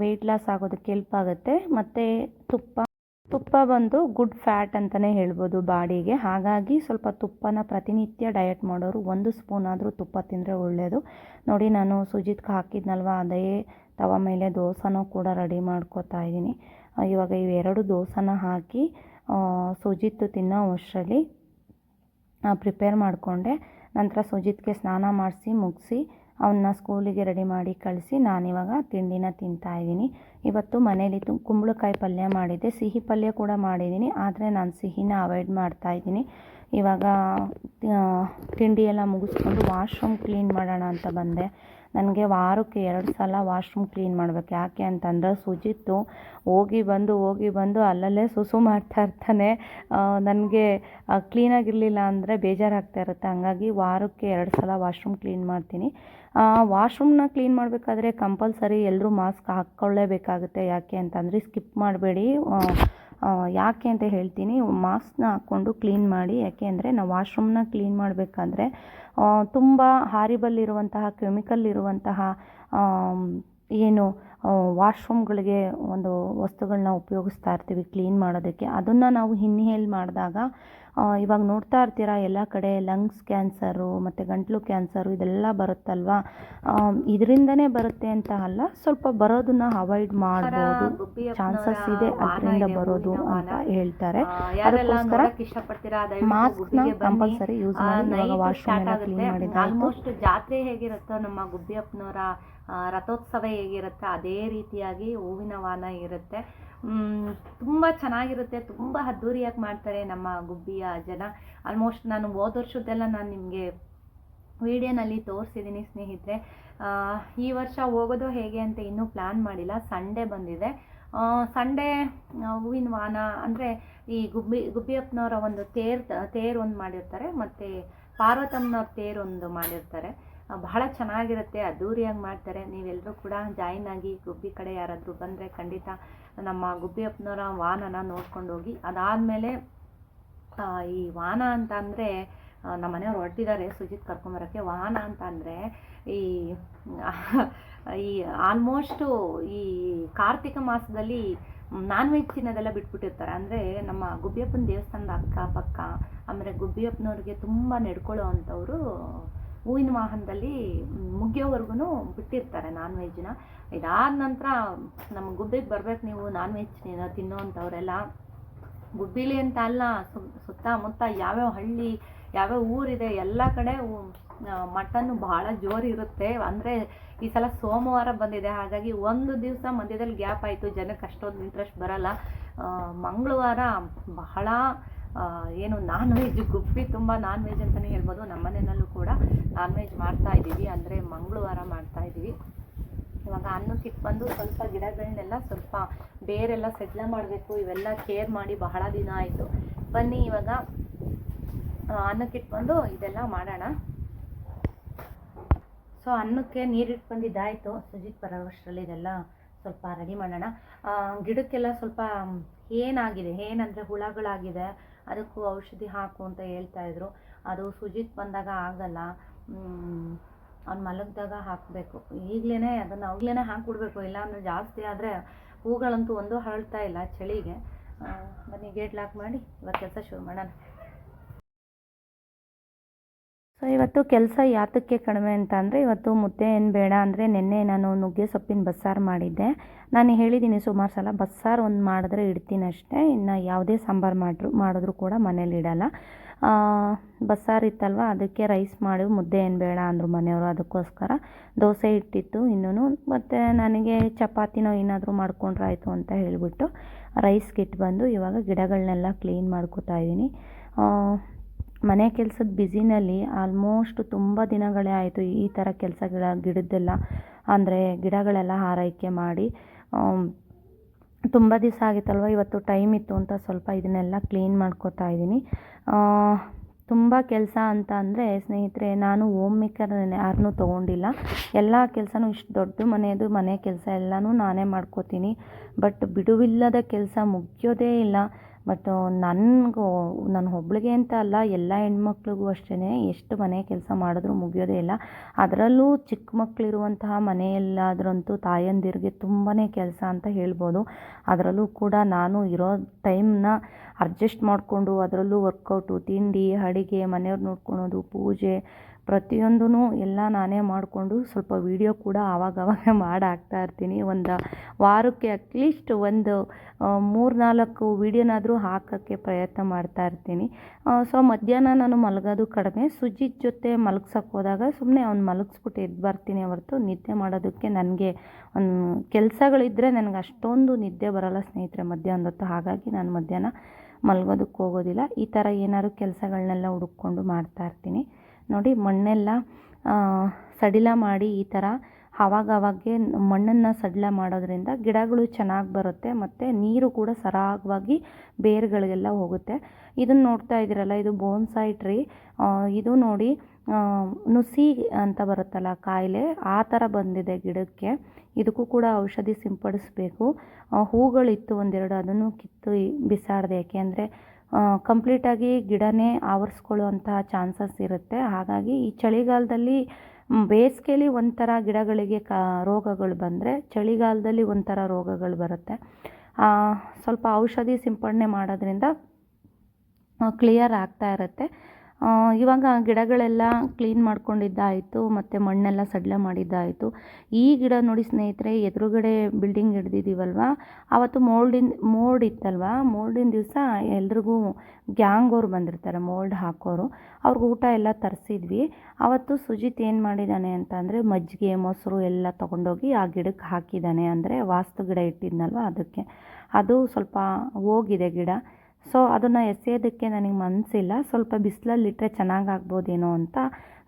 ವೆಯ್ಟ್ ಲಾಸ್ ಆಗೋದಕ್ಕೆ ಹೆಲ್ಪ್ ಆಗುತ್ತೆ. ಮತ್ತು ತುಪ್ಪ ತುಪ್ಪ ಬಂದು ಗುಡ್ ಫ್ಯಾಟ್ ಅಂತಲೇ ಹೇಳ್ಬೋದು ಬಾಡಿಗೆ. ಹಾಗಾಗಿ ಸ್ವಲ್ಪ ತುಪ್ಪನ ಪ್ರತಿನಿತ್ಯ ಡಯಟ್ ಮಾಡೋರು ಒಂದು ಸ್ಪೂನ್ ಆದರೂ ತುಪ್ಪ ತಿಂದರೆ ಒಳ್ಳೆಯದು ನೋಡಿ, ನಾನು ಸುಜಿತ್ಗೆ ಹಾಕಿದ್ನಲ್ವ, ಅದೇ ತವ ಮೇಲೆ ದೋಸೆನೂ ಕೂಡ ರೆಡಿ ಮಾಡ್ಕೋತಾ ಇದ್ದೀನಿ. ಇವಾಗ ಇವೆರಡು ದೋಸೆನ ಹಾಕಿ ಸುಜಿತ್ ತಿನ್ನೋ ಅಷ್ಟರಲ್ಲಿ ಪ್ರಿಪೇರ್ ಮಾಡಿಕೊಂಡೆ. ನಂತರ ಸುಜಿತ್ಗೆ ಸ್ನಾನ ಮಾಡಿಸಿ, ಮುಗಿಸಿ ಅವನ್ನ ಸ್ಕೂಲಿಗೆ ರೆಡಿ ಮಾಡಿ ಕಳಿಸಿ, ನಾನಿವಾಗ ತಿಂಡಿನ ತಿಂತಾ ಇದ್ದೀನಿ. ಇವತ್ತು ಮನೇಲಿ ತು, ಕುಂಬಳಕಾಯಿ ಪಲ್ಯ ಮಾಡಿದ್ದೆ. ಸಿಹಿ ಪಲ್ಯ ಕೂಡ ಮಾಡಿದ್ದೀನಿ, ಆದರೆ ನಾನು ಸಿಹಿನ ಅವಾಯ್ಡ್ ಮಾಡ್ತಾ ಇದ್ದೀನಿ. ಇವಾಗ ತಿಂಡಿ ಎಲ್ಲ ಮುಗಿಸ್ಕೊಂಡು ವಾಶ್ರೂಮ್ ಕ್ಲೀನ್ ಮಾಡೋಣ ಅಂತ ಬಂದೆ. ನನಗೆ ವಾರಕ್ಕೆ ಎರಡು ಸಲ ವಾಶ್ರೂಮ್ ಕ್ಲೀನ್ ಮಾಡಬೇಕು. ಯಾಕೆ ಅಂತಂದ್ರೆ ಸುಜಿತ್ತು ಹೋಗಿ ಬಂದು ಹೋಗಿ ಬಂದು ಅಲ್ಲಲ್ಲೇ ಸುಸು ಮಾಡ್ತಾ ಇರ್ತಾನೆ. ನನಗೆ ಕ್ಲೀನಾಗಿರಲಿಲ್ಲ ಅಂದರೆ ಬೇಜಾರಾಗ್ತಾ ಇರುತ್ತೆ. ಹಂಗಾಗಿ ವಾರಕ್ಕೆ ಎರಡು ಸಲ ವಾಶ್ರೂಮ್ ಕ್ಲೀನ್ ಮಾಡ್ತೀನಿ. ವಾಶ್ರೂಮ್ನ ಕ್ಲೀನ್ ಮಾಡಬೇಕಾದ್ರೆ ಕಂಪಲ್ಸರಿ ಎಲ್ಲರೂ ಮಾಸ್ಕ್ ಹಾಕ್ಕೊಳ್ಳೇಬೇಕಾಗುತ್ತೆ. ಯಾಕೆ ಅಂತಂದರೆ ಸ್ಕಿಪ್ ಮಾಡಬೇಡಿ. ಯಾಕೆ ಅಂತ ಹೇಳ್ತೀನಿ. ಮಾಸ್ಕ್ನ ಹಾಕ್ಕೊಂಡು ಕ್ಲೀನ್ ಮಾಡಿ. ಯಾಕೆ ಅಂದರೆ ನಾವು ವಾಶ್ರೂಮ್ನ ಕ್ಲೀನ್ ಮಾಡಬೇಕಾದ್ರೆ ತುಂಬ ಹಾರಿಬಲ್ ಇರುವಂತಹ ಕೆಮಿಕಲ್ ಇರುವಂತಹ ಏನು ವಾಶ್ರೂಮ್ಗಳಿಗೆ ಒಂದು ವಸ್ತುಗಳನ್ನ ಉಪಯೋಗಿಸ್ತಾ ಇರ್ತೀವಿ ಕ್ಲೀನ್ ಮಾಡೋದಕ್ಕೆ. ಅದನ್ನು ನಾವು ಇನ್ಹೇಲ್ ಮಾಡಿದಾಗ ಇವಾಗ ನೋಡ್ತಾ ಇರ್ತೀರ, ಎಲ್ಲ ಕಡೆ ಲಂಗ್ಸ್ ಕ್ಯಾನ್ಸರು ಮತ್ತು ಗಂಟಲು ಕ್ಯಾನ್ಸರು ಇದೆಲ್ಲ ಬರುತ್ತಲ್ವಾ? ಇದರಿಂದನೇ ಬರುತ್ತೆ ಅಂತ ಅಲ್ಲ, ಸ್ವಲ್ಪ ಬರೋದನ್ನ ಅವಾಯ್ಡ್ ಮಾಡ್ಬೋದು. ಚಾನ್ಸಸ್ ಇದೆ ಅದರಿಂದ ಬರೋದು ಅಂತ ಹೇಳ್ತಾರೆ. ಅದಕ್ಕೋಸ್ಕರ ಮಾಸ್ಕ್ನ ಕಂಪಲ್ಸರಿ ಯೂಸ್ ಮಾಡಿ ವಾಶ್ರೂಮ್ ಎಲ್ಲ ಕ್ಲೀನ್ ಆಲ್ಮೋಸ್ಟ್ ಜಾತ್ರೆ ಹೇಗಿರುತ್ತೋ, ನಮ್ಮ ಗುಬ್ಬಿಯಪ್ಪನವರ ರಥೋತ್ಸವ ಹೇಗಿರುತ್ತೆ, ಅದೇ ರೀತಿಯಾಗಿ ಹೂವಿನ ವಾನ ಇರುತ್ತೆ. ತುಂಬ ಚೆನ್ನಾಗಿರುತ್ತೆ. ತುಂಬ ಅದ್ದೂರಿಯಾಗಿ ಮಾಡ್ತಾರೆ ನಮ್ಮ ಗುಬ್ಬಿಯ ಜನ. ಆಲ್ಮೋಸ್ಟ್ ನಾನು ಹೋದ ವರ್ಷದ್ದೆಲ್ಲ ನಾನು ನಿಮಗೆ ವಿಡಿಯೋನಲ್ಲಿ ತೋರಿಸಿದ್ದೀನಿ ಸ್ನೇಹಿತರೆ. ಈ ವರ್ಷ ಹೋಗೋದು ಹೇಗೆ ಅಂತ ಇನ್ನೂ ಪ್ಲ್ಯಾನ್ ಮಾಡಿಲ್ಲ. ಸಂಡೇ ಬಂದಿದೆ. ಸಂಡೇ ಹೂವಿನ ವಾನ ಅಂದರೆ ಈ ಗುಬ್ಬಿ, ಗುಬ್ಬಿಯಪ್ಪನವರ ಒಂದು ತೇರ್, ತೇರು ಒಂದು ಮಾಡಿರ್ತಾರೆ. ಮತ್ತು ಪಾರ್ವತಮ್ಮನವ್ರ ತೇರೊಂದು ಮಾಡಿರ್ತಾರೆ. ಬಹಳ ಚೆನ್ನಾಗಿರುತ್ತೆ. ಅದ್ದೂರಿಯಾಗಿ ಮಾಡ್ತಾರೆ. ನೀವೆಲ್ಲರೂ ಕೂಡ ಜಾಯಿನ್ ಆಗಿ ಗುಬ್ಬಿ ಕಡೆ ಯಾರಾದರೂ ಬಂದರೆ ಖಂಡಿತ ನಮ್ಮ ಗುಬ್ಬಿ ಅಪ್ಪನವರ ವಾಹನನ ನೋಡ್ಕೊಂಡು ಹೋಗಿ. ಅದಾದಮೇಲೆ ಈ ವಾಹನ ಅಂತ ಅಂದರೆ ನಮ್ಮ ಮನೆಯವ್ರು ಹೊರಟಿದ್ದಾರೆ ಸುಜಿತ್ ಕರ್ಕೊಂಬರೋಕ್ಕೆ. ವಾಹನ ಅಂತ ಅಂದರೆ, ಈ ಈ ಆಲ್ಮೋಸ್ಟು ಈ ಕಾರ್ತಿಕ ಮಾಸದಲ್ಲಿ ನಾನ್ ವೆಜ್ ತಿನ್ನೋದೆಲ್ಲ ಬಿಟ್ಬಿಟ್ಟಿರ್ತಾರೆ. ಅಂದರೆ ನಮ್ಮ ಗುಬ್ಬಿಯಪ್ಪನ ದೇವಸ್ಥಾನದ ಅಕ್ಕಪಕ್ಕ, ಆಮೇಲೆ ಗುಬ್ಬಿಯಪ್ಪನವ್ರಿಗೆ ತುಂಬ ನೆಡ್ಕೊಳ್ಳೋ ಅಂಥವ್ರು ಹೂವಿನ ವಾಹನದಲ್ಲಿ ಮುಗಿಯೋವರೆಗೂ ಬಿಟ್ಟಿರ್ತಾರೆ ನಾನ್ ವೆಜ್ನ ಇದಾದ ನಂತರ ನಮ್ಮ ಗುಬ್ಬಿಗೆ ಬರ್ಬೇಕು ನೀವು ನಾನ್ ವೆಜ್ ತಿನ್ನೋವಂಥವರೆಲ್ಲ ಗುಬ್ಬಿಲಿ ಅಂತ ಅಲ್ಲ ಸುತ್ತಮುತ್ತ ಯಾವ್ಯಾವ ಹಳ್ಳಿ, ಯಾವ್ಯಾವ ಊರಿದೆ, ಎಲ್ಲ ಕಡೆ ಮಟನ್ನು ಬಹಳ ಜೋರಿರುತ್ತೆ ಅಂದರೆ ಈ ಸಲ ಸೋಮವಾರ ಬಂದಿದೆ, ಹಾಗಾಗಿ ಒಂದು ದಿವಸ ಮಧ್ಯದಲ್ಲಿ ಗ್ಯಾಪ್ ಆಯಿತು. ಜನಕ್ಕೆ ಅಷ್ಟೊಂದು ಇಂಟ್ರೆಸ್ಟ್ ಬರಲ್ಲ. ಮಂಗಳವಾರ ಬಹಳ ಏನು ನಾನ್ ವೆಜ್ ಗುಬ್ಬಿ ತುಂಬ ನಾನ್ ವೆಜ್ ಅಂತಲೇ ಹೇಳ್ಬೋದು. ನಮ್ಮ ಮನೆಯಲ್ಲೂ ಕೂಡ ನಾನ್ ವೆಜ್ ಮಾಡ್ತಾ ಇದ್ದೀವಿ. ಅಂದರೆ ಮಂಗಳವಾರ ಮಾಡ್ತಾ ಇದ್ದೀವಿ. ಇವಾಗ ಅನ್ನಕ್ಕಿಟ್ಟು ಬಂದು ಸ್ವಲ್ಪ ಗಿಡಗಳನ್ನೆಲ್ಲ ಸ್ವಲ್ಪ ಬೇರೆಲ್ಲ ಸೆಟ್ಲ ಮಾಡಬೇಕು. ಇವೆಲ್ಲ ಕೇರ್ ಮಾಡಿ ಬಹಳ ದಿನ ಆಯಿತು. ಬನ್ನಿ ಇವಾಗ ಅನ್ನ ಅನ್ನಕ್ಕಿಟ್ಟು ಬಂದು ಇದೆಲ್ಲ ಮಾಡೋಣ. ಸೊ ಅನ್ನಕ್ಕೆ ನೀರಿಟ್ಟು ಬಂದಿದ್ದಾಯಿತು. ಸುಜಿತ್ ಬರೋಷ್ಟರಲ್ಲಿ ಇದೆಲ್ಲ ಸ್ವಲ್ಪ ರೆಡಿ ಮಾಡೋಣ. ಗಿಡಕ್ಕೆಲ್ಲ ಸ್ವಲ್ಪ ಏನಾಗಿದೆ? ಏನಂದರೆ ಹುಳಗಳಾಗಿದೆ. ಅದಕ್ಕೂ ಔಷಧಿ ಹಾಕು ಅಂತ ಹೇಳ್ತಾ ಇದ್ರು. ಅದು ಸುಜಿತ್ ಬಂದಾಗ ಆಗಲ್ಲ. ಅವ್ನು ಮಲಗಿದಾಗ ಹಾಕಬೇಕು. ಈಗಲೇ ಅದನ್ನು ಅವಾಗಲೇ ಹಾಕ್ಬಿಡ್ಬೇಕು. ಇಲ್ಲಾಂದ್ರೆ ಜಾಸ್ತಿ ಆದರೆ ಹೂಗಳಂತೂ ಒಂದು ಹರಳ್ತಾ ಇಲ್ಲ, ಚಳಿಗೆ. ಬನ್ನಿ ಗೇಟ್ ಲಾಕ್ ಮಾಡಿ, ಇವತ್ತು ಕೆಲಸ ಶುರು ಮಾಡೋಣ. ಸೊ ಇವತ್ತು ಕೆಲಸ ಯಾತಕ್ಕೆ ಕಡಿಮೆ ಅಂತ ಅಂದರೆ, ಇವತ್ತು ಮುದ್ದೆ ಏನು ಬೇಡ ಅಂದರೆ ನಿನ್ನೆ ನಾನು ನುಗ್ಗೆ ಸೊಪ್ಪಿನ ಬಸ್ಸಾರು ಮಾಡಿದ್ದೆ. ನಾನು ಹೇಳಿದ್ದೀನಿ ಸುಮಾರು ಸಲ, ಬಸ್ಸಾರು ಒಂದು ಮಾಡಿದ್ರೆ ಇಡ್ತೀನಿ ಅಷ್ಟೇ. ಇನ್ನು ಯಾವುದೇ ಸಾಂಬಾರು ಮಾಡಿದ್ರು ಮಾಡಿದ್ರು ಕೂಡ ಮನೇಲಿ ಇಡಲ್ಲ. ಬಸ್ಸಾರು ಇತ್ತಲ್ವ, ಅದಕ್ಕೆ ರೈಸ್ ಮಾಡಿ ಮುದ್ದೆ ಏನು ಬೇಡ ಅಂದರು ಮನೆಯವರು ಅದಕ್ಕೋಸ್ಕರ. ದೋಸೆ ಇಟ್ಟಿತ್ತು ಇನ್ನೂ ಮತ್ತು ನನಗೆ ಚಪಾತಿನೋ ಏನಾದರೂ ಮಾಡ್ಕೊಂಡ್ರೆ ಆಯಿತು ಅಂತ ಹೇಳಿಬಿಟ್ಟು ರೈಸ್ಗೆ ಇಟ್ಟು ಬಂದು ಇವಾಗ ಗಿಡಗಳನ್ನೆಲ್ಲ ಕ್ಲೀನ್ ಮಾಡ್ಕೋತಾ ಇದ್ದೀನಿ ಮನೆ ಕೆಲಸದ ಬ್ಯುಸಿನಲ್ಲಿ ಆಲ್ಮೋಸ್ಟ್ ತುಂಬ ದಿನಗಳೇ ಆಯಿತು ಈ ಥರ ಕೆಲಸಗಳ ಗಿಡದ್ದೆಲ್ಲ. ಅಂದರೆ ಗಿಡಗಳೆಲ್ಲ ಆರೈಕೆ ಮಾಡಿ ತುಂಬ ದಿವಸ ಆಗಿತ್ತಲ್ವ, ಇವತ್ತು ಟೈಮ್ ಇತ್ತು ಅಂತ ಸ್ವಲ್ಪ ಇದನ್ನೆಲ್ಲ ಕ್ಲೀನ್ ಮಾಡ್ಕೋತಾ ಇದ್ದೀನಿ. ತುಂಬ ಕೆಲಸ ಅಂತ ಅಂದರೆ ಸ್ನೇಹಿತರೆ, ನಾನು ಓಮ್ ಮೇಕರ್ ಯಾರನ್ನೂ ತೊಗೊಂಡಿಲ್ಲ. ಎಲ್ಲ ಕೆಲಸನೂ ಇಷ್ಟು ದೊಡ್ಡ ಮನೆಯದು, ಮನೆ ಕೆಲಸ ಎಲ್ಲನೂ ನಾನೇ ಮಾಡ್ಕೋತೀನಿ. ಬಟ್ ಬಿಡುವಿಲ್ಲದ ಕೆಲಸ ಮುಗಿಯೋದೇ ಇಲ್ಲ. ಬಟ್ ನನಗೂ ನನ್ನ ಒಬ್ಳಿಗೆ ಅಂತ ಅಲ್ಲ, ಎಲ್ಲ ಹೆಣ್ಮಕ್ಳಿಗೂ ಅಷ್ಟೇ ಎಷ್ಟು ಮನೆ ಕೆಲಸ ಮಾಡಿದ್ರೂ ಮುಗಿಯೋದೇ ಇಲ್ಲ. ಅದರಲ್ಲೂ ಚಿಕ್ಕ ಮಕ್ಕಳಿರುವಂತಹ ಮನೆಯಲ್ಲಾದ್ರಂತೂ ತಾಯಂದಿರಿಗೆ ತುಂಬಾ ಕೆಲಸ ಅಂತ ಹೇಳ್ಬೋದು. ಅದರಲ್ಲೂ ಕೂಡ ನಾನು ಇರೋ ಟೈಮ್ನ ಅಡ್ಜಸ್ಟ್ ಮಾಡಿಕೊಂಡು, ಅದರಲ್ಲೂ ವರ್ಕೌಟು ತಿಂಡಿ, ಅಡಿಗೆ, ಮನೆಯವ್ರು ನೋಡ್ಕೊಳೋದು, ಪೂಜೆ ಪ್ರತಿಯೊಂದೂ ಎಲ್ಲ ನಾನೇ ಮಾಡಿಕೊಂಡು ಸ್ವಲ್ಪ ವೀಡಿಯೋ ಕೂಡ ಆವಾಗವಾಗ *laughs* ಮಾಡಿ ಹಾಕ್ತಾ ಇರ್ತೀನಿ. ಒಂದು ವಾರಕ್ಕೆ ಅಟ್ಲೀಸ್ಟ್ ಒಂದು ಮೂರು ನಾಲ್ಕು ವೀಡಿಯೋನಾದರೂ ಹಾಕೋಕ್ಕೆ ಪ್ರಯತ್ನ ಮಾಡ್ತಾ ಇರ್ತೀನಿ. ಸೊ ಮಧ್ಯಾಹ್ನ ನಾನು ಮಲಗೋದು ಕಡಿಮೆ. ಸುಜಿತ್ ಜೊತೆ ಮಲಗ್ಸಕ್ಕೆ ಹೋದಾಗ ಸುಮ್ಮನೆ ಅವ್ನು ಮಲಗಿಸ್ಬಿಟ್ಟು ಎದ್ದು ಬರ್ತೀನಿ ಹೊರತು. ನಿದ್ದೆ ಮಾಡೋದಕ್ಕೆ ನನಗೆ ಒಂದು ಕೆಲಸಗಳಿದ್ದರೆ ನನಗೆ ಅಷ್ಟೊಂದು ನಿದ್ದೆ ಬರೋಲ್ಲ ಸ್ನೇಹಿತರೆ ಮಧ್ಯಾಹ್ನದ ಹೊತ್ತು. ಹಾಗಾಗಿ ನಾನು ಮಧ್ಯಾಹ್ನ ಮಲಗೋದಕ್ಕೆ ಹೋಗೋದಿಲ್ಲ. ಈ ಥರ ಏನಾದ್ರು ಕೆಲಸಗಳನ್ನೆಲ್ಲ ಹುಡುಕ್ಕೊಂಡು ಮಾಡ್ತಾ ಇರ್ತೀನಿ. ನೋಡಿ ಮಣ್ಣೆಲ್ಲ ಸಡಿಲ ಮಾಡಿ ಈ ಥರ ಆವಾಗವಾಗೆ ಮಣ್ಣನ್ನು ಸಡಿಲ ಮಾಡೋದ್ರಿಂದ ಗಿಡಗಳು ಚೆನ್ನಾಗಿ ಬರುತ್ತೆ ಮತ್ತು ನೀರು ಕೂಡ ಸರಾಗವಾಗಿ ಬೇರುಗಳಿಗೆಲ್ಲ ಹೋಗುತ್ತೆ. ಇದನ್ನು ನೋಡ್ತಾ ಇದ್ದೀರಲ್ಲ, ಇದು ಬೋನ್ಸಾಯಿ ಟ್ರೀ. ಇದು ನೋಡಿ ನುಸಿ ಅಂತ ಬರುತ್ತಲ್ಲ ಕಾಯಿಲೆ, ಆ ಥರ ಬಂದಿದೆ ಗಿಡಕ್ಕೆ. ಇದಕ್ಕೂ ಕೂಡ ಔಷಧಿ ಸಿಂಪಡಿಸಬೇಕು. ಹೂಗಳಿತ್ತು ಒಂದೆರಡು, ಅದನ್ನು ಕಿತ್ತು ಬಿಸಾಡಿದೆ. ಯಾಕೆಂದರೆ ಕಂಪ್ಲೀಟಾಗಿ ಗಿಡನೇ ಆವರಿಸ್ಕೊಳ್ಳುವಂತಹ ಚಾನ್ಸಸ್ ಇರುತ್ತೆ. ಹಾಗಾಗಿ ಈ ಚಳಿಗಾಲದಲ್ಲಿ ಬೇಸಿಗೆಲಿ ಒಂಥರ ಗಿಡಗಳಿಗೆ ಕ, ರೋಗಗಳು ಬಂದರೆ ಚಳಿಗಾಲದಲ್ಲಿ ಒಂಥರ ರೋಗಗಳು ಬರುತ್ತೆ. ಸ್ವಲ್ಪ ಔಷಧಿ ಸಿಂಪಡಣೆ ಮಾಡೋದ್ರಿಂದ ಕ್ಲಿಯರ್ ಆಗ್ತಾ ಇರುತ್ತೆ. ಇವಾಗ ಗಿಡಗಳೆಲ್ಲ ಕ್ಲೀನ್ ಮಾಡ್ಕೊಂಡಿದ್ದಾಯಿತು, ಮತ್ತು ಮಣ್ಣೆಲ್ಲ ಸಡಿಲ ಮಾಡಿದ್ದಾಯಿತು. ಈ ಗಿಡ ನೋಡಿ ಸ್ನೇಹಿತರೆ, ಎದುರುಗಡೆ ಬಿಲ್ಡಿಂಗ್ ಹಿಡ್ದಿದ್ದೀವಲ್ವ ಆವತ್ತು ಮೋಲ್ಡಿನ ಮೋಲ್ಡ್ ಇತ್ತಲ್ವ? ಮೋಲ್ಡಿನ ದಿವಸ ಎಲ್ರಿಗೂ ಗ್ಯಾಂಗ್ ಅವ್ರು ಬಂದಿರ್ತಾರೆ ಮೋಲ್ಡ್ ಹಾಕೋರು. ಅವ್ರಿಗೆ ಊಟ ಎಲ್ಲ ತರಿಸಿದ್ವಿ. ಆವತ್ತು ಸುಜಿತ್ ಏನು ಮಾಡಿದ್ದಾನೆ ಅಂತ ಅಂದರೆ, ಮಜ್ಜಿಗೆ, ಮೊಸರು ಎಲ್ಲ ತೊಗೊಂಡೋಗಿ ಆ ಗಿಡಕ್ಕೆ ಹಾಕಿದ್ದಾನೆ ಅಂದರೆ, ವಾಸ್ತು ಗಿಡ ಇಟ್ಟಿದ್ನಲ್ವ ಅದಕ್ಕೆ. ಅದು ಸ್ವಲ್ಪ ಹೋಗಿದೆ ಗಿಡ. ಸೊ ಅದನ್ನು ಎಸೆಯೋದಕ್ಕೆ ನನಗೆ ಮನಸ್ಸಿಲ್ಲ ಸ್ವಲ್ಪ ಬಿಸಿಲಲ್ಲಿಟ್ಟರೆ ಚೆನ್ನಾಗಾಗ್ಬೋದೇನೋ ಅಂತ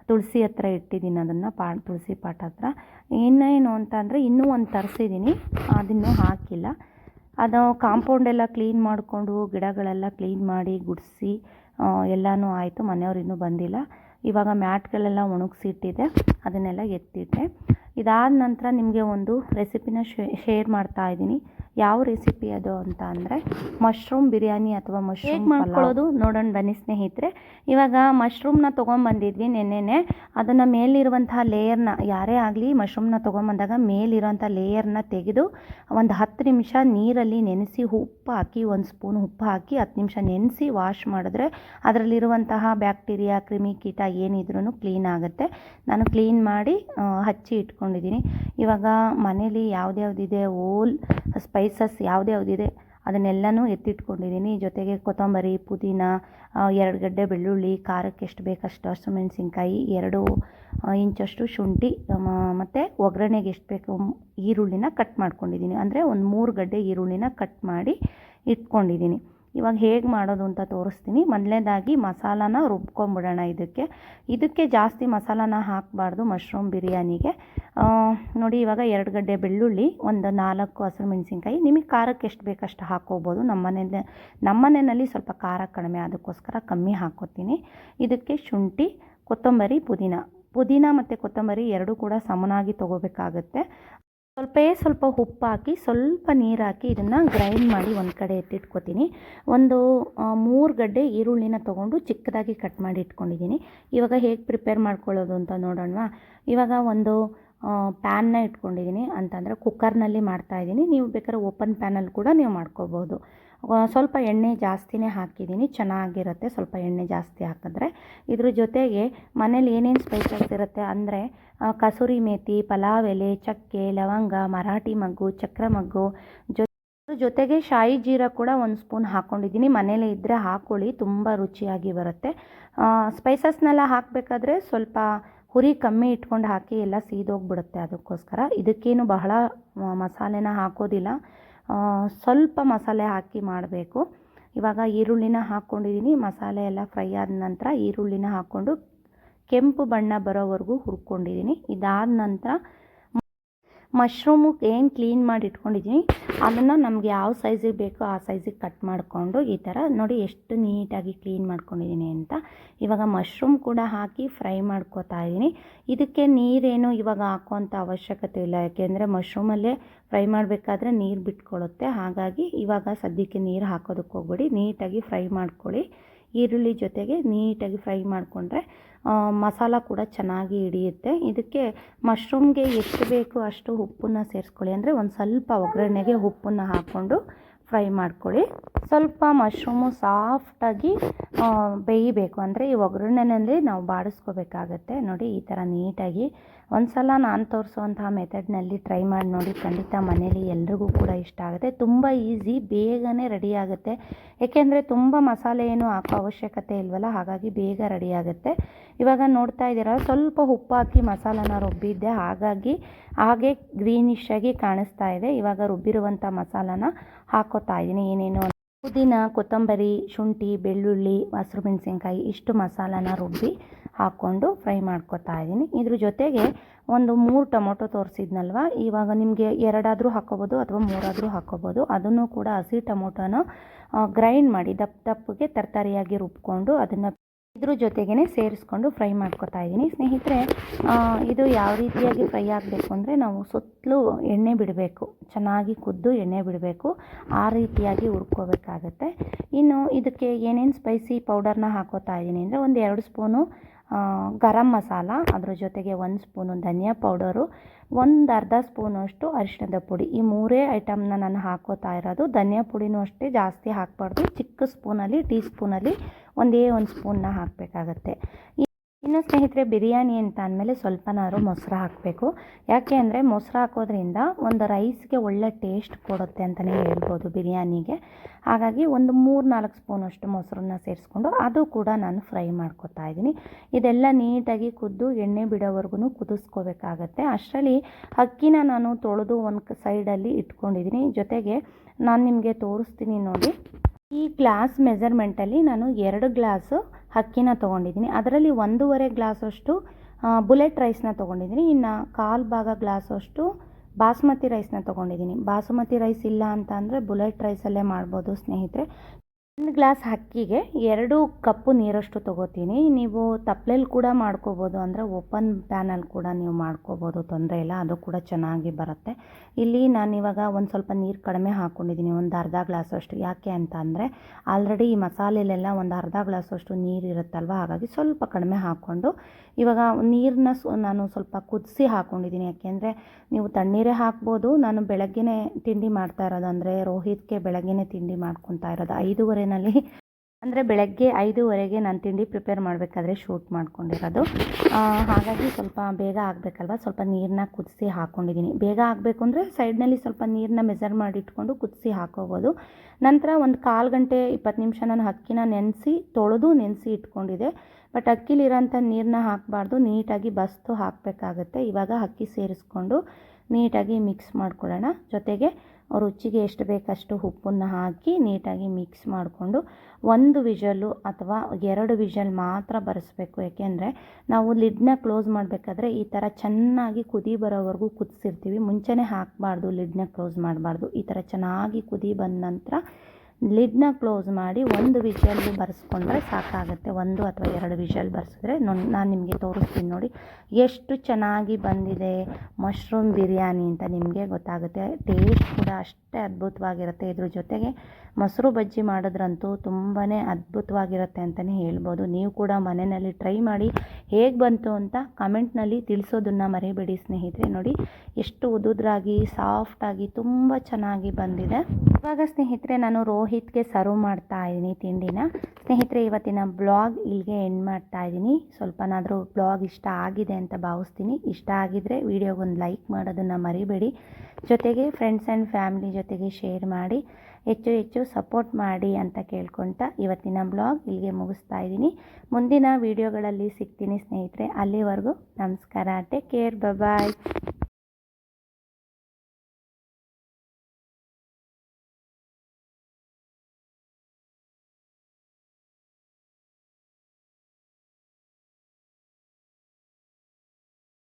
ತುಳಸಿ ಹತ್ರ ಇಟ್ಟಿದ್ದೀನಿ ಅದನ್ನು ಪಾ, ತುಳಸಿ ಪಾಟ್ ಹತ್ರ. ಇನ್ನೇನು ಅಂತ ಅಂದರೆ ಇನ್ನೂ ಒಂದು ತರಿಸಿದ್ದೀನಿ ಅದನ್ನು ಹಾಕಿಲ್ಲ. ಅದು ಕಾಂಪೌಂಡ್ ಎಲ್ಲ ಕ್ಲೀನ್ ಮಾಡಿಕೊಂಡು ಗಿಡಗಳೆಲ್ಲ ಕ್ಲೀನ್ ಮಾಡಿ ಗುಡಿಸಿ ಎಲ್ಲನೂ ಆಯಿತು, ಮನೆಯವ್ರು ಇನ್ನೂ ಬಂದಿಲ್ಲ. ಇವಾಗ ಮ್ಯಾಟ್ಗಳೆಲ್ಲ ಒಣಗಿಸಿಟ್ಟಿದೆ, ಅದನ್ನೆಲ್ಲ ಎತ್ತಿಟ್ಟೆ. ಇದಾದ ನಂತರ ನಿಮಗೆ ಒಂದು ರೆಸಿಪಿನ ಶೇರ್ ಮಾಡ್ತಾ ಇದ್ದೀನಿ. ಯಾವ ರೆಸಿಪಿ ಅದು ಅಂತ ಅಂದರೆ ಮಶ್ರೂಮ್ ಬಿರಿಯಾನಿ ಅಥವಾ ಮಶ್ರೂಮ್ ಮಾಡ್ಕೊಳ್ಳೋದು? ನೋಡೋಣ ಬನ್ನಿ ಸ್ನೇಹಿತರೆ. ಇವಾಗ ಮಶ್ರೂಮ್ನ ತೊಗೊಂಬಂದಿದ್ವಿ ನೆನ್ನೆನೆ. ಅದನ್ನು ಮೇಲಿರುವಂತಹ ಲೇಯರ್ನ ಯಾರೇ ಆಗಲಿ ಮಶ್ರೂಮ್ನ ತೊಗೊಂಬಂದಾಗ ಮೇಲಿರುವಂಥ ಲೇಯರ್ನ ತೆಗೆದು ಒಂದು ಹತ್ತು ನಿಮಿಷ ನೀರಲ್ಲಿ ನೆನೆಸಿ ಉಪ್ಪು ಹಾಕಿ ಒಂದು ಸ್ಪೂನ್ ಉಪ್ಪು ಹಾಕಿ ಹತ್ತು ನಿಮಿಷ ನೆನೆಸಿ ವಾಶ್ ಮಾಡಿದ್ರೆ ಅದರಲ್ಲಿರುವಂತಹ ಬ್ಯಾಕ್ಟೀರಿಯಾ ಕ್ರಿಮಿ ಕೀಟ ಏನಿದ್ರೂ ಕ್ಲೀನ್ ಆಗುತ್ತೆ. ನಾನು ಕ್ಲೀನ್ ಮಾಡಿ ಹಚ್ಚಿ ಇಟ್ಕೊಂಡಿದ್ದೀನಿ. ಇವಾಗ ಮನೇಲಿ ಇದೆ ಓಲ್ ಸ್ಪೈಸಸ್ ಯಾವ್ದ್ಯಾವ್ದಿದೆ ಅದನ್ನೆಲ್ಲನೂ ಎತ್ತಿಟ್ಕೊಂಡಿದ್ದೀನಿ. ಜೊತೆಗೆ ಕೊತ್ತಂಬರಿ, ಪುದೀನ ಎರಡು ಗಡ್ಡೆ ಬೆಳ್ಳುಳ್ಳಿ, ಖಾರಕ್ಕೆ ಎಷ್ಟು ಬೇಕಷ್ಟು ಹಸಿಮೆಣಸಿನ್ಕಾಯಿ ಎರಡು ಇಂಚಷ್ಟು ಶುಂಠಿ ಮತ್ತು ಒಗ್ಗರಣೆಗೆ ಎಷ್ಟು ಬೇಕು ಈರುಳ್ಳಿನ ಕಟ್ ಮಾಡ್ಕೊಂಡಿದ್ದೀನಿ. ಅಂದರೆ ಒಂದು ಮೂರು ಗಡ್ಡೆ ಈರುಳ್ಳಿನ ಕಟ್ ಮಾಡಿ ಇಟ್ಕೊಂಡಿದ್ದೀನಿ. ಇವಾಗ ಹೇಗೆ ಮಾಡೋದು ಅಂತ ತೋರಿಸ್ತೀನಿ. ಮೊದಲನೇದಾಗಿ ಮಸಾಲಾನ ರುಬ್ಕೊಂಬಿಡೋಣ ಇದಕ್ಕೆ. ಇದಕ್ಕೆ ಜಾಸ್ತಿ ಮಸಾಲಾನ ಹಾಕಬಾರ್ದು ಮಶ್ರೂಮ್ ಬಿರಿಯಾನಿಗೆ. ನೋಡಿ ಇವಾಗ ಎರಡು ಗಡ್ಡೆ ಬೆಳ್ಳುಳ್ಳಿ, ಒಂದು ನಾಲ್ಕು ಹಸಿರು ಮೆಣಸಿನ್ಕಾಯಿ. ನಿಮಗೆ ಖಾರಕ್ಕೆ ಎಷ್ಟು ಬೇಕಷ್ಟು ಹಾಕೋಬೋದು ನಮ್ಮ ನಮ್ಮನೆಯಲ್ಲಿ ನಮ್ಮ ಮನೆಯಲ್ಲಿ ಸ್ವಲ್ಪ ಖಾರ ಕಡಿಮೆ, ಅದಕ್ಕೋಸ್ಕರ ಕಮ್ಮಿ ಹಾಕೋತೀನಿ ಇದಕ್ಕೆ ಶುಂಠಿ, ಕೊತ್ತಂಬರಿ, ಪುದೀನ. ಪುದೀನ ಮತ್ತು ಕೊತ್ತಂಬರಿ ಎರಡೂ ಕೂಡ ಸಮನಾಗಿ ತೊಗೋಬೇಕಾಗತ್ತೆ. ಸ್ವಲ್ಪೇ ಸ್ವಲ್ಪ ಉಪ್ಪು ಹಾಕಿ ಸ್ವಲ್ಪ ನೀರು ಹಾಕಿ ಇದನ್ನು ಗ್ರೈಂಡ್ ಮಾಡಿ ಒಂದು ಕಡೆ ಎತ್ತಿಟ್ಕೊತೀನಿ. ಒಂದು ಮೂರು ಗಡ್ಡೆ ಈರುಳ್ಳಿನ ತೊಗೊಂಡು ಚಿಕ್ಕದಾಗಿ ಕಟ್ ಮಾಡಿ ಇಟ್ಕೊಂಡಿದ್ದೀನಿ ಇವಾಗ ಹೇಗೆ ಪ್ರಿಪೇರ್ ಮಾಡ್ಕೊಳ್ಳೋದು ಅಂತ ನೋಡೋಣವಾ? ಇವಾಗ ಒಂದು ಪ್ಯಾನ್ನ ಇಟ್ಕೊಂಡಿದ್ದೀನಿ ಅಂತಂದರೆ ಕುಕ್ಕರ್ನಲ್ಲಿ ಮಾಡ್ತಾಯಿದ್ದೀನಿ ನೀವು ಬೇಕಾದ್ರೆ ಓಪನ್ ಪ್ಯಾನಲ್ಲಿ ಕೂಡ ನೀವು ಮಾಡ್ಕೋಬೋದು. ಸ್ವಲ್ಪ ಎಣ್ಣೆ ಜಾಸ್ತಿನೇ ಹಾಕಿದ್ದೀನಿ ಚೆನ್ನಾಗಿರುತ್ತೆ. ಸ್ವಲ್ಪ ಎಣ್ಣೆ ಜಾಸ್ತಿ ಹಾಕಿದ್ರೆ. ಇದ್ರ ಜೊತೆಗೆ ಮನೇಲಿ ಏನೇನು ಸ್ಪೈಸಸ್ ಇರುತ್ತೆ ಅಂದರೆ ಕಸೂರಿ ಮೇಥಿ ಪಲಾವ್ ಎಲೆ, ಚಕ್ಕೆ, ಲವಂಗ, ಮರಾಠಿ ಮಗ್ಗು, ಚಕ್ರ ಮಗ್ಗು ಜೊ ಜೊತೆಗೆ ಶಾಯಿ ಜೀರಾ ಕೂಡ ಒಂದು ಸ್ಪೂನ್ ಹಾಕ್ಕೊಂಡಿದ್ದೀನಿ ಮನೇಲೇ ಇದ್ದರೆ ಹಾಕ್ಕೊಳ್ಳಿ ತುಂಬ ರುಚಿಯಾಗಿ ಬರುತ್ತೆ. ಸ್ಪೈಸಸ್ನೆಲ್ಲ ಹಾಕಬೇಕಾದ್ರೆ ಸ್ವಲ್ಪ ಹುರಿ ಕಮ್ಮಿ ಇಟ್ಕೊಂಡು ಹಾಕಿ ಎಲ್ಲ ಸೀದೋಗ್ಬಿಡುತ್ತೆ ಅದಕ್ಕೋಸ್ಕರ. ಇದಕ್ಕೇನು ಬಹಳ ಮಸಾಲೆನ ಹಾಕೋದಿಲ್ಲ. ಸ್ವಲ್ಪ ಮಸಾಲೆ ಹಾಕಿ ಮಾಡಬೇಕು. ಇವಾಗ ಈರುಳ್ಳಿನ ಹಾಕ್ಕೊಂಡಿದ್ದೀನಿ ಮಸಾಲೆ ಎಲ್ಲ ಫ್ರೈ ಆದ ನಂತರ ಈರುಳ್ಳಿನ ಹಾಕ್ಕೊಂಡು ಕೆಂಪು ಬಣ್ಣ ಬರೋವರೆಗೂ ಹುರ್ಕೊಂಡಿದ್ದೀನಿ. ಇದಾದ ನಂತರ ಮಶ್ರೂಮು ಏನು ಕ್ಲೀನ್ ಮಾಡಿ ಇಟ್ಕೊಂಡಿದ್ದೀನಿ. ಅದನ್ನು ನಮ್ಗೆ ಯಾವ ಸೈಜಿಗೆ ಬೇಕೋ ಆ ಸೈಜಿಗೆ ಕಟ್ ಮಾಡಿಕೊಂಡು ಈ ಥರ ನೋಡಿ ಎಷ್ಟು ನೀಟಾಗಿ ಕ್ಲೀನ್ ಮಾಡ್ಕೊಂಡಿದ್ದೀನಿ ಅಂತ. ಇವಾಗ ಮಶ್ರೂಮ್ ಕೂಡ ಹಾಕಿ ಫ್ರೈ ಮಾಡ್ಕೋತಾ ಇದ್ದೀನಿ. ಇದಕ್ಕೆ ನೀರೇನು ಇವಾಗ ಹಾಕೋವಂಥ ಅವಶ್ಯಕತೆ ಇಲ್ಲ. ಯಾಕೆಂದರೆ ಮಶ್ರೂಮಲ್ಲೇ ಫ್ರೈ ಮಾಡಬೇಕಾದ್ರೆ ನೀರು ಬಿಟ್ಕೊಳ್ಳುತ್ತೆ ಹಾಗಾಗಿ ಇವಾಗ ಸದ್ಯಕ್ಕೆ ನೀರು ಹಾಕೋದಕ್ಕೆ ಹೋಗ್ಬೇಡಿ. ನೀಟಾಗಿ ಫ್ರೈ ಮಾಡ್ಕೊಳ್ಳಿ. ಈರುಳ್ಳಿ ಜೊತೆಗೆ ನೀಟಾಗಿ ಫ್ರೈ ಮಾಡಿಕೊಂಡ್ರೆ ಮಸಾಲ ಕೂಡ ಚೆನ್ನಾಗಿ ಹಿಡಿಯುತ್ತೆ. ಇದಕ್ಕೆ ಮಶ್ರೂಮ್ಗೆ ಎಷ್ಟು ಬೇಕು ಅಷ್ಟು ಉಪ್ಪನ್ನು ಸೇರಿಸ್ಕೊಳ್ಳಿ. ಅಂದರೆ ಒಂದು ಸ್ವಲ್ಪ ಒಗ್ಗರಣೆಗೆ ಉಪ್ಪನ್ನು ಹಾಕ್ಕೊಂಡು ಫ್ರೈ ಮಾಡ್ಕೊಳ್ಳಿ. ಸ್ವಲ್ಪ ಮಶ್ರೂಮು ಸಾಫ್ಟಾಗಿ ಬೇಯಬೇಕು. ಅಂದರೆ ಈ ಒಗ್ಗರಣೆಯಲ್ಲಿ ನಾವು ಬಾಡಿಸ್ಕೋಬೇಕಾಗತ್ತೆ. ನೋಡಿ, ಈ ಥರ ನೀಟಾಗಿ. ಒಂದು ಸಲ ನಾನು ತೋರಿಸುವಂತಹ ಮೆಥಡ್ನಲ್ಲಿ ಟ್ರೈ ಮಾಡಿ ನೋಡಿ. ಖಂಡಿತ ಮನೇಲಿ ಎಲ್ರಿಗೂ ಕೂಡ ಇಷ್ಟ ಆಗುತ್ತೆ. ತುಂಬ ಈಸಿ, ಬೇಗನೆ ರೆಡಿ ಆಗುತ್ತೆ. ಏಕೆಂದರೆ ತುಂಬ ಮಸಾಲೆ ಏನು ಹಾಕೋ ಅವಶ್ಯಕತೆ ಇಲ್ವಲ್ಲ? ಹಾಗಾಗಿ ಬೇಗ ರೆಡಿ ಆಗುತ್ತೆ. ಇವಾಗ ನೋಡ್ತಾ ಇದ್ದೀರಲ್ಲ, ಸ್ವಲ್ಪ ಉಪ್ಪು ಹಾಕಿ ಮಸಾಲನ ರುಬ್ಬಿದ್ದೆ. ಹಾಗಾಗಿ ಹಾಗೆ ಗ್ರೀನಿಶ್ ಆಗಿ ಕಾಣಿಸ್ತಾ ಇದೆ. ಇವಾಗ ರುಬ್ಬಿರುವಂಥ ಮಸಾಲಾನ ಹಾಕೋತಾ ಇದ್ದೀನಿ ಏನೇನು. ಪುದೀನ, ಕೊತ್ತಂಬರಿ, ಶುಂಠಿ, ಬೆಳ್ಳುಳ್ಳಿ ಹಸಿರು ಮೆಣಸಿನ್ಕಾಯಿ ಇಷ್ಟು ಮಸಾಲಾನ ರುಬ್ಬಿ ಹಾಕ್ಕೊಂಡು ಫ್ರೈ ಮಾಡ್ಕೊತಾ ಇದ್ದೀನಿ ಇದ್ರ ಜೊತೆಗೆ ಒಂದು ಮೂರು ಟೊಮೊಟೊ ತೋರಿಸಿದ್ನಲ್ವ? ಇವಾಗ ನಿಮಗೆ ಎರಡಾದರೂ ಹಾಕೋಬೋದು ಅಥವಾ ಮೂರಾದರೂ ಹಾಕೋಬೋದು. ಅದನ್ನು ಕೂಡ ಹಸಿ ಟೊಮೊಟೊನ ಗ್ರೈಂಡ್ ಮಾಡಿ ದಪ್ಪ ದಪ್ಪಗೆ ತರಕಾರಿಯಾಗಿ ರುಬ್ಕೊಂಡು ಅದನ್ನು ಇದ್ರ ಜೊತೆಗೇ ಸೇರಿಸ್ಕೊಂಡು ಫ್ರೈ ಮಾಡ್ಕೊತಾ ಇದ್ದೀನಿ. ಸ್ನೇಹಿತರೆ ಇದು ಯಾವ ರೀತಿಯಾಗಿ ಫ್ರೈ ಆಗಬೇಕು ಅಂದರೆ ನಾವು ಸುತ್ತಲೂ ಎಣ್ಣೆ ಬಿಡಬೇಕು. ಚೆನ್ನಾಗಿ ಕುದ್ದು ಎಣ್ಣೆ ಬಿಡಬೇಕು. ಆ ರೀತಿಯಾಗಿ ಹುರ್ಕೋಬೇಕಾಗತ್ತೆ. ಇನ್ನು ಇದಕ್ಕೆ ಏನೇನು ಸ್ಪೈಸಿ ಪೌಡರ್ನ ಹಾಕೋತಾ ಇದ್ದೀನಿ ಅಂದರೆ ಒಂದು ಎರಡು ಸ್ಪೂನು ಗರಂ ಮಸಾಲ, ಅದರ ಜೊತೆಗೆ ಒಂದು ಸ್ಪೂನು ಧನಿಯಾ ಪೌಡರು, ಒಂದು ಅರ್ಧ ಸ್ಪೂನಷ್ಟು ಅರಿಶಿಣದ ಪುಡಿ. ಈ ಮೂರೇ ಐಟಮ್ನ ನಾನು ಹಾಕೋತಾ ಇರೋದು. ಧನಿಯಾ ಪುಡಿನೂ ಅಷ್ಟೇ ಜಾಸ್ತಿ ಹಾಕಬಾರ್ದು. ಚಿಕ್ಕ ಸ್ಪೂನಲ್ಲಿ, ಟೀ ಸ್ಪೂನಲ್ಲಿ ಒಂದೇ ಒಂದು ಸ್ಪೂನ್ನ ಹಾಕಬೇಕಾಗತ್ತೆ. ಇನ್ನು ಸ್ನೇಹಿತರೆ, ಬಿರಿಯಾನಿ ಅಂತ ಅಂದಮೇಲೆ ಸ್ವಲ್ಪನಾದ್ರು ಮೊಸರು ಹಾಕಬೇಕು. ಯಾಕೆ ಅಂದರೆ ಮೊಸರು ಹಾಕೋದ್ರಿಂದ ಒಂದು ರೈಸ್ಗೆ ಒಳ್ಳೆ ಟೇಸ್ಟ್ ಕೊಡುತ್ತೆ ಅಂತಲೇ ಹೇಳ್ಬೋದು ಬಿರಿಯಾನಿಗೆ. ಹಾಗಾಗಿ ಒಂದು ಮೂರು ನಾಲ್ಕು ಸ್ಪೂನಷ್ಟು ಮೊಸರನ್ನ ಸೇರಿಸ್ಕೊಂಡು ಅದು ಕೂಡ ನಾನು ಫ್ರೈ ಮಾಡ್ಕೊತಾ ಇದ್ದೀನಿ. ಇದೆಲ್ಲ ನೀಟಾಗಿ ಕುದ್ದು ಎಣ್ಣೆ ಬಿಡೋವರೆಗೂ ಕುದಿಸ್ಕೋಬೇಕಾಗತ್ತೆ. ಅಷ್ಟರಲ್ಲಿ ಅಕ್ಕಿನ ನಾನು ತೊಳೆದು ಒಂದು ಸೈಡಲ್ಲಿ ಇಟ್ಕೊಂಡಿದ್ದೀನಿ. ಜೊತೆಗೆ ನಾನು ನಿಮಗೆ ತೋರಿಸ್ತೀನಿ ನೋಡಿ. ಈ ಗ್ಲಾಸ್ ಮೆಜರ್ಮೆಂಟಲ್ಲಿ ನಾನು ಎರಡು ಗ್ಲಾಸು ಅಕ್ಕಿನ ತೊಗೊಂಡಿದ್ದೀನಿ. ಅದರಲ್ಲಿ ಒಂದೂವರೆ ಗ್ಲಾಸಷ್ಟು ಬುಲೆಟ್ ರೈಸ್ನ ತೊಗೊಂಡಿದ್ದೀನಿ. ಇನ್ನು ಕಾಲು ಭಾಗ ಗ್ಲಾಸಷ್ಟು ಬಾಸ್ಮತಿ ರೈಸ್ನ ತೊಗೊಂಡಿದ್ದೀನಿ. ಬಾಸುಮತಿ ರೈಸ್ ಇಲ್ಲ ಅಂತ ಅಂದರೆ ಬುಲೆಟ್ ರೈಸಲ್ಲೇ ಮಾಡ್ಬೋದು ಸ್ನೇಹಿತರೆ. ಒಂದು ಗ್ಲಾಸ್ ಅಕ್ಕಿಗೆ ಎರಡು ಕಪ್ಪು ನೀರಷ್ಟು ತೊಗೋತೀನಿ. ನೀವು ತಪ್ಪಲೆಯಲ್ಲಿ ಕೂಡ ಮಾಡ್ಕೋಬೋದು, ಅಂದರೆ ಓಪನ್ ಪ್ಯಾನಲ್ಲಿ ಕೂಡ ನೀವು ಮಾಡ್ಕೋಬೋದು, ತೊಂದರೆ ಇಲ್ಲ, ಅದು ಕೂಡ ಚೆನ್ನಾಗಿ ಬರುತ್ತೆ. ಇಲ್ಲಿ ನಾನು ಇವಾಗ ಒಂದು ಸ್ವಲ್ಪ ನೀರು ಕಡಿಮೆ ಹಾಕ್ಕೊಂಡಿದ್ದೀನಿ ಒಂದು ಅರ್ಧ ಗ್ಲಾಸಷ್ಟು. ಯಾಕೆ ಅಂತ ಅಂದರೆ, ಆಲ್ರೆಡಿ ಈ ಮಸಾಲೆಲೆಲ್ಲ ಒಂದು ಅರ್ಧ ಗ್ಲಾಸಷ್ಟು ನೀರು ಇರುತ್ತಲ್ವ? ಹಾಗಾಗಿ ಸ್ವಲ್ಪ ಕಡಿಮೆ ಹಾಕ್ಕೊಂಡು, ಇವಾಗ ನೀರನ್ನ ನಾನು ಸ್ವಲ್ಪ ಕುದಿಸಿ ಹಾಕ್ಕೊಂಡಿದ್ದೀನಿ ಯಾಕೆಂದರೆ ನೀವು ತಣ್ಣೀರೇ ಹಾಕ್ಬೋದು. ನಾನು ಬೆಳಗ್ಗೆನೇ ತಿಂಡಿ ಮಾಡ್ತಾ ಇರೋದು ಅಂದರೆ, ರೋಹಿತ್ಗೆ ಬೆಳಗ್ಗೆನೇ ತಿಂಡಿ ಮಾಡ್ಕೊತಾ ಇರೋದು. ಐದೂವರೆನಲ್ಲಿ ಅಂದರೆ ಬೆಳಗ್ಗೆ ಐದೂವರೆಗೆ ನಾನು ತಿಂಡಿ ಪ್ರಿಪೇರ್ ಮಾಡಬೇಕಾದ್ರೆ ಶೂಟ್ ಮಾಡ್ಕೊಂಡಿರೋದು. ಹಾಗಾಗಿ ಸ್ವಲ್ಪ ಬೇಗ ಆಗಬೇಕಲ್ವ? ಸ್ವಲ್ಪ ನೀರನ್ನ ಕುದಿಸಿ ಹಾಕ್ಕೊಂಡಿದ್ದೀನಿ ಬೇಗ ಆಗಬೇಕು ಅಂದರೆ ಸೈಡ್ನಲ್ಲಿ ಸ್ವಲ್ಪ ನೀರನ್ನ ಮೆಜರ್ ಮಾಡಿ ಇಟ್ಕೊಂಡು ಕುದಿಸಿ ಹಾಕೋಬೋದು. ನಂತರ ಒಂದು ಕಾಲು ಗಂಟೆ ಇಪ್ಪತ್ತು ನಿಮಿಷ ನಾನು ಅಕ್ಕಿನ ನೆನೆಸಿ, ತೊಳೆದು ನೆನೆಸಿ ಇಟ್ಕೊಂಡಿದ್ದೆ ಬಟ್ ಅಕ್ಕಿಲಿರೋಂಥ ನೀರನ್ನ ಹಾಕಬಾರ್ದು. ನೀಟಾಗಿ ಬಸ್ತು ಹಾಕಬೇಕಾಗತ್ತೆ. ಇವಾಗ ಅಕ್ಕಿ ಸೇರಿಸ್ಕೊಂಡು ನೀಟಾಗಿ ಮಿಕ್ಸ್ ಮಾಡ್ಕೊಳ್ಳೋಣ. ಜೊತೆಗೆ ರುಚಿಗೆ ಎಷ್ಟು ಬೇಕಷ್ಟು ಉಪ್ಪನ್ನು ಹಾಕಿ ನೀಟಾಗಿ ಮಿಕ್ಸ್ ಮಾಡಿಕೊಂಡು ಒಂದು ವಿಷಲ್ಲು ಅಥವಾ ಎರಡು ವಿಷಲ್ ಮಾತ್ರ ಬರೆಸ್ಬೇಕು. ಯಾಕೆಂದರೆ ನಾವು ಲಿಡ್ನ ಕ್ಲೋಸ್ ಮಾಡಬೇಕಾದ್ರೆ ಈ ಥರ ಚೆನ್ನಾಗಿ ಕುದಿ ಬರೋವರೆಗೂ ಕುದಿಸಿರ್ತೀವಿ. ಮುಂಚೆನೇ ಹಾಕಬಾರ್ದು, ಲಿಡ್ನ ಕ್ಲೋಸ್ ಮಾಡಬಾರ್ದು. ಈ ಥರ ಚೆನ್ನಾಗಿ ಕುದಿ ಬಂದ ನಂತರ ಲಿಡ್ನ ಕ್ಲೋಸ್ ಮಾಡಿ ಒಂದು ವಿಷಲ್ ಬರೆಸ್ಕೊಂಡ್ರೆ ಸಾಕಾಗುತ್ತೆ. ಒಂದು ಅಥವಾ ಎರಡು ವಿಷಲ್ ಬರೆಸಿದ್ರೆ ನಾನು ನಿಮಗೆ ತೋರಿಸ್ತೀನಿ ನೋಡಿ. ಎಷ್ಟು ಚೆನ್ನಾಗಿ ಬಂದಿದೆ ಮಶ್ರೂಮ್ ಬಿರಿಯಾನಿ ಅಂತ ನಿಮಗೆ ಗೊತ್ತಾಗುತ್ತೆ. ಟೇಸ್ಟ್ ಕೂಡ ಅಷ್ಟೇ ಅದ್ಭುತವಾಗಿರುತ್ತೆ. ಇದ್ರ ಜೊತೆಗೆ ಮೊಸರು ಬಜ್ಜಿ ಮಾಡಿದ್ರಂತೂ ತುಂಬಾ ಅದ್ಭುತವಾಗಿರುತ್ತೆ ಅಂತಲೇ ಹೇಳ್ಬೋದು. ನೀವು ಕೂಡ ಮನೆಯಲ್ಲಿ ಟ್ರೈ ಮಾಡಿ ಹೇಗೆ ಬಂತು ಅಂತ ಕಮೆಂಟ್ನಲ್ಲಿ ತಿಳಿಸೋದನ್ನು ಮರಿಬೇಡಿ ಸ್ನೇಹಿತರೆ. ನೋಡಿ, ಎಷ್ಟು ಉದುದ್ರಾಗಿ, ಸಾಫ್ಟಾಗಿ, ತುಂಬ ಚೆನ್ನಾಗಿ ಬಂದಿದೆ. ಇವಾಗ ಸ್ನೇಹಿತರೆ, ನಾನು ರೋಹಿತ್ಗೆ ಸರ್ವ್ ಮಾಡ್ತಾ ಇದ್ದೀನಿ ತಿಂಡಿನ. ಸ್ನೇಹಿತರೆ, ಇವತ್ತಿನ ಬ್ಲಾಗ್ ಇಲ್ಲಿಗೆ ಎಂಡ್ ಮಾಡ್ತಾ ಇದ್ದೀನಿ. ಸ್ವಲ್ಪನಾದರೂ ಬ್ಲಾಗ್ ಇಷ್ಟ ಆಗಿದೆ ಅಂತ ಭಾವಿಸ್ತೀನಿ. ಇಷ್ಟ ಆಗಿದರೆ ವಿಡಿಯೋಗೊಂದು ಲೈಕ್ ಮಾಡೋದನ್ನು ಮರಿಬೇಡಿ. ಜೊತೆಗೆ ಫ್ರೆಂಡ್ಸ್ ಆ್ಯಂಡ್ ಫ್ಯಾಮಿಲಿ ಜೊತೆಗೆ ಶೇರ್ ಮಾಡಿ. ಹೆಚ್ಚು ಹೆಚ್ಚು ಸಪೋರ್ಟ್ ಮಾಡಿ ಅಂತ ಕೇಳ್ಕೊತಾ ಇವತ್ತಿನ ಬ್ಲಾಗ್ ಇಲ್ಲಿಗೆ ಮುಗಿಸ್ತಾ ಇದ್ದೀನಿ. ಮುಂದಿನ ವೀಡಿಯೋಗಳಲ್ಲಿ ಸಿಗ್ತೀನಿ ಸ್ನೇಹಿತರೆ. ಅಲ್ಲಿವರೆಗೂ ನಮಸ್ಕಾರ. Take care bye